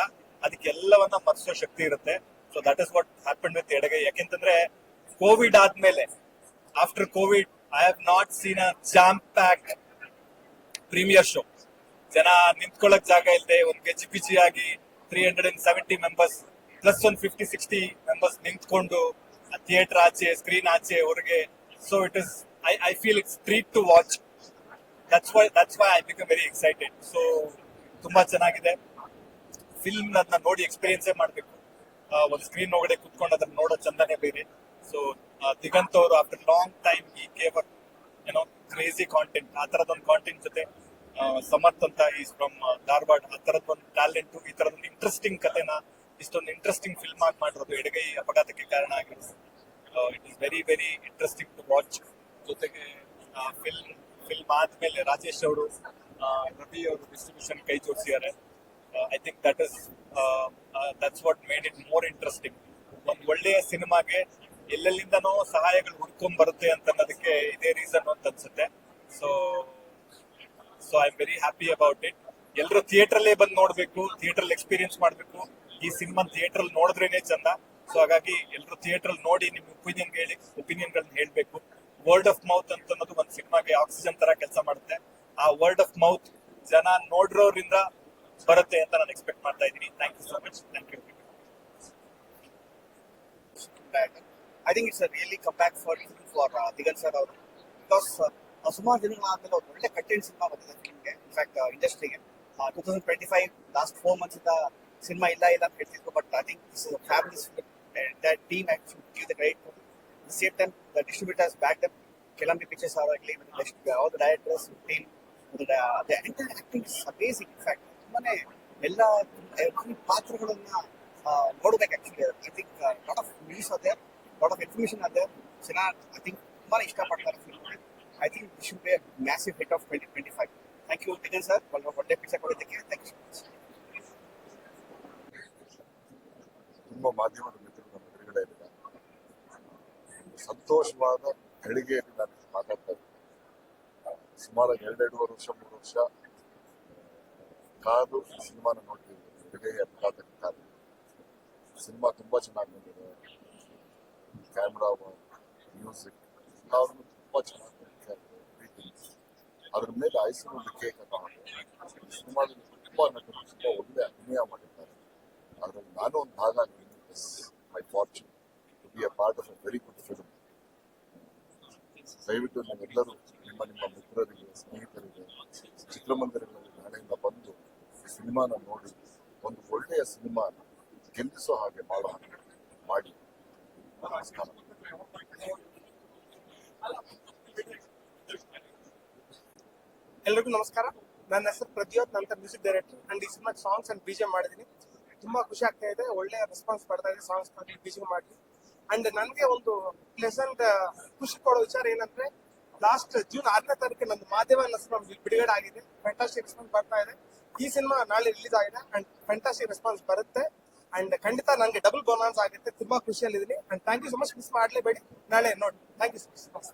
M: ಅದಕ್ಕೆಲ್ಲವನ್ನ ಮರ್ಸೋ ಶಕ್ತಿ ಇರುತ್ತೆ. So that is what happen with Edagai ಯಾಕೆಂತಂದ್ರೆ ಕೋವಿಡ್ ಆದ್ಮೇಲೆ after Covid I have not seen a jam pack premiere show ಜನ ನಿಂತ್ಕೊಳ್ಳಕ್ ಜಾಗ ಇಲ್ಲದೆ ಒಂದ್ ಪಿ ಪಿಜಿ ಆಗಿ three hundred and seventy members plus one fifty sixty members ನಿಂತ್ಕೊಂಡು theatre ಆಚೆ ಸ್ಕ್ರೀನ್ ಆಚೆ, ಹೊರಗೆ. So it is I I feel it's treat to watch that's why that's why I become very excited so ತುಂಬಾ ಚೆನ್ನಾಗಿದೆ. Film ಅದನ್ನ ನೋಡಿ ಎಕ್ಸ್ಪೀರಿಯನ್ಸೇ ಮಾಡಬೇಕು. ಒಂದು ಸ್ಕ್ರೀನ್ ಒಳಗಡೆ ಕುತ್ಕೊಂಡು ಅದನ್ನ ನೋಡೋ ಚಂದನೆ ಬೇರೆ. ಸೊ ದಿಗಂತ್ ಅವರು ಆಫ್ಟರ್ ಲಾಂಗ್ ಟೈಮ್ ಈ ಗೇವ್ ಏನೋ ಕ್ರೇಜಿ ಕಾಂಟೆಂಟ್ ಆ ತರದೊಂದು ಕಾಂಟೆಂಟ್ ಜೊತೆ ಸಮರ್ಥ್ ಅಂತ ಈಸ್ ಫ್ರಮ್ ಧಾರವಾಡ. ಆ ತರದೊಂದು ಟ್ಯಾಲೆಂಟ್ ಈ ತರದೊಂದು ಇಂಟ್ರೆಸ್ಟಿಂಗ್ ಕಥೆನ ಇಷ್ಟೊಂದು ಇಂಟ್ರೆಸ್ಟಿಂಗ್ ಫಿಲ್ಮ್ ಆಗಿ ಮಾಡಿರೋದು ಎಡಗೈ ಅಪಘಾತಕ್ಕೆ ಕಾರಣ ಆಗಿರೋದು. It is very very interesting to watch ಜೊತೆಗೆ ಫಿಲ್ಮ್ ಫಿಲ್ಮ್ ಆದ್ಮೇಲೆ ರಾಜೇಶ್ ಅವರು ರವಿ ಅವರು ಡಿಸ್ಟ್ರಿಬ್ಯೂಷನ್ ಕೈ ಜೋಡಿಸಿದ್ದಾರೆ. I think that is that's what made it more interesting ಒಂದು ಒಳ್ಳೆಯ ಸಿನಿಮಾಗೆ ಎಲ್ಲೆಲ್ಲಿಂದನೋ ಸಹಾಯಗಳು ಹುಡ್ಕೊಂಡ್ ಬರುತ್ತೆ ಅಂತ ಅನ್ನೋದಕ್ಕೆ ಇದೇ ರೀಸನ್ ಅಂತ ಅನ್ಸುತ್ತೆ so so I am very happy about it ಎಲ್ಲರೂ ಥಿಯೇಟರ್ ಅಲ್ಲೇ ಬಂದು ನೋಡ್ಬೇಕು ಥಿಯೇಟರ್ ಅಲ್ಲಿ ಎಕ್ಸ್ಪೀರಿಯನ್ಸ್ ಮಾಡ್ಬೇಕು. ಈ ಸಿನಿಮಾ ಥಿಯೇಟರ್ ಅಲ್ಲಿ ನೋಡಿದ್ರೇನೆ ಚಂದ. ಸೊ ಹಾಗಾಗಿ ಎಲ್ಲರೂ ಥಿಯೇಟರ್ ಅಲ್ಲಿ ನೋಡಿ ನಿಮ್ ಒಪಿನಿಯನ್ ಹೇಳಿ ಒಪಿನಿಯನ್ ಗಳನ್ನ ಹೇಳ್ಬೇಕು. ವರ್ಡ್ ಆಫ್ ಮೌತ್ ಅಂತ ಅನ್ನೋದು ಒಂದು ಸಿನಿಮಾಗೆ ಆಕ್ಸಿಜನ್ ತರ ಕೆಲಸ ಮಾಡುತ್ತೆ. ಆ ವರ್ಡ್ ಆಫ್ ಮೌತ್ ಜನ ನೋಡಿರೋದ್ರಿಂದ ಬರುತ್ತೆ ಅಂತ ನಾನು ಎಕ್ಸ್ಪೆಕ್ಟ್ ಮಾಡ್ತಾ ಇದ್ದೀನಿ. Thank you so much thank you
A: I think it's really come back for for Diganth sir ಅವರು. ಬಿಕಾಸ್ ಸುಮಾರು ದಿನಗಳಾದ್ಮೇಲೆ ಒಂದು ಒಳ್ಳೆ ಕಂಟೆಂಟ್ ಸಿನಿಮಾ ಬಂದಿದೆ ಫಿಲ್ಮ್ಗೆ ಇನ್ಫ್ಯಾಕ್ಟ್ ಇಂಡಸ್ಟ್ರಿಗೆ two thousand twenty five last four months ಇಂದ ಸಿನಿಮಾ ಇಲ್ಲ ಇಲ್ಲ ಅಂತ ಹೇಳ್ತಿದ್ರು. But I think this family that team actually give the great same time the distributors back them ಕೆಲಂಬಿ pictures ಅವರಾಗಲಿ all the directors team the entire acting is amazing in fact ತುಂಬಾನೇ ಎಲ್ಲ ಪಾತ್ರಗಳನ್ನ ನೋಡಬೇಕು actually I think lot of news ಅದೇ lot of information ಅದೇ ಜನ I think ತುಂಬಾ ಇಷ್ಟಪಡ್ತಾರೆ film I think this should be massive hit of twenty twenty five thank you Digan sir ಒಳ್ಳೆ ಪಿಕ್ಚರ್ ಕೊಡೋದಕ್ಕೆ ಥ್ಯಾಂಕ್ ಯು
O: ತುಂಬ ಮಾಧ್ಯಮದ ಮಿತ್ರರು ನಮ್ಮ ಎದುರುಗಡೆ ಸಂತೋಷವಾದ ಗಳಿಗೆಯಲ್ಲಿ ನಾನು ಮಾತಾಡ್ತಾ ಇದ್ದೀನಿ ಸುಮಾರು ಎರಡೆರಡೂವರೆ ವರ್ಷ, ಮೂರು ವರ್ಷ ಕಾದು ಈ ಸಿನಿಮಾನ ನೋಡ್ತಿದ್ದೆ ಎಡಗೈ ಅಪಘಾತಕ್ಕೆ ಕಾದು ಸಿನಿಮಾ ತುಂಬಾ ಚೆನ್ನಾಗಿ ಬಂದಿದೆ ಕ್ಯಾಮ್ರಾ, ಮ್ಯೂಸಿಕ್ ಎಲ್ಲಾದ್ರೂ ತುಂಬಾ ಚೆನ್ನಾಗಿ ಬಂದಿದೆ ಪ್ರೀತಿ ಅದ್ರ ಮೇಲೆ ಐಸ್ಕ್ರೀಮ್ ಕೇಕ್ ಅಂತ ಹಾಕಿ ಸಿನಿಮಾದಲ್ಲಿ ತುಂಬಾ ನಟರು ತುಂಬಾ ಒಳ್ಳೆ ಅಭಿನಯ ಮಾಡಿದ್ದಾರೆ. ಅದ್ರಲ್ಲಿ ನಾನು ಒಂದು ಭಾಗ my fortune to be a part of a very good film ದಯವಿಟ್ಟು ನೀವೆಲ್ಲರೂ ನಿಮ್ಮ ನಿಮ್ಮ ಮಿತ್ರರಿಗೆ, ಸ್ನೇಹಿತರಿಗೆ ಚಿತ್ರಮಂದಿರಗಳಲ್ಲಿ ನಾಳೆಯಿಂದ ಬಂದು ಈ ಸಿನಿಮಾನ ನೋಡಿ, ಒಂದು ಒಳ್ಳೆಯ ಸಿನಿಮಾನ ಗೆಲ್ಲಿಸೋ ಹಾಗೆ ಮಾಡೋ ಹಾಗೆ ಮಾಡಿ. ನಮಸ್ಕಾರ
P: ಎಲ್ರಿಗೂ ನಮಸ್ಕಾರ. ನನ್ನ ಹೆಸರು ಪ್ರದ್ಯೋತ್, ನಂತರ ಮ್ಯೂಸಿಕ್ ಡೈರೆಕ್ಟರ್. ಅಂಡ್ ಈ ಸಿನಿಮಾ ಸಾಂಗ್ಸ್ ಅಂಡ್ ಬೀಜ ಮಾಡಿದ್ದೀನಿ. ತುಂಬಾ ಖುಷಿ ಆಗ್ತಾ ಇದೆ, ಒಳ್ಳೆಯ ರೆಸ್ಪಾನ್ಸ್ ಬರ್ತಾ ಇದೆ ಸಾಂಗ್ಸ್ ಬಿ ಬೀಜ ಮಾಡಿ ಅಂಡ್ ನನಗೆ ಒಂದು ಪ್ಲೆಸೆಂಟ್ ಖುಷಿ ಕೊಡೋ ವಿಚಾರ ಏನಂದ್ರೆ ಲಾಸ್ಟ್ ಜೂನ್ ಆರನೇ ತಾರೀಕು ನಂದು ಮಾಧ್ಯಮ ಬಿಡುಗಡೆ ಆಗಿದೆ. ಫ್ಯಾಂಟಾಸ್ಟಿಕ್ ರೆಸ್ಪಾನ್ಸ್ ಬರ್ತಾ ಇದೆ. ಈ ಸಿನಿಮಾ ನಾಳೆ ರಿಲೀಸ್ ಆಗಿದೆ ಅಂಡ್ ಫ್ಯಾಂಟಾಸ್ಟಿಕ್ ರೆಸ್ಪಾನ್ಸ್ ಬರುತ್ತೆ. ಅಂಡ್ ಖಂಡಿತ ನನಗೆ ಡಬಲ್ ಬೋನಾನ್ಸ್ ಆಗುತ್ತೆ. ತುಂಬಾ ಖುಷಿಯಲ್ಲಿದ್ದೀನಿ. And thank you so much miss ಮಾಡಲೇಬೇಡಿ. ನಾಳೆ ನೋಡಿ. Thank you so much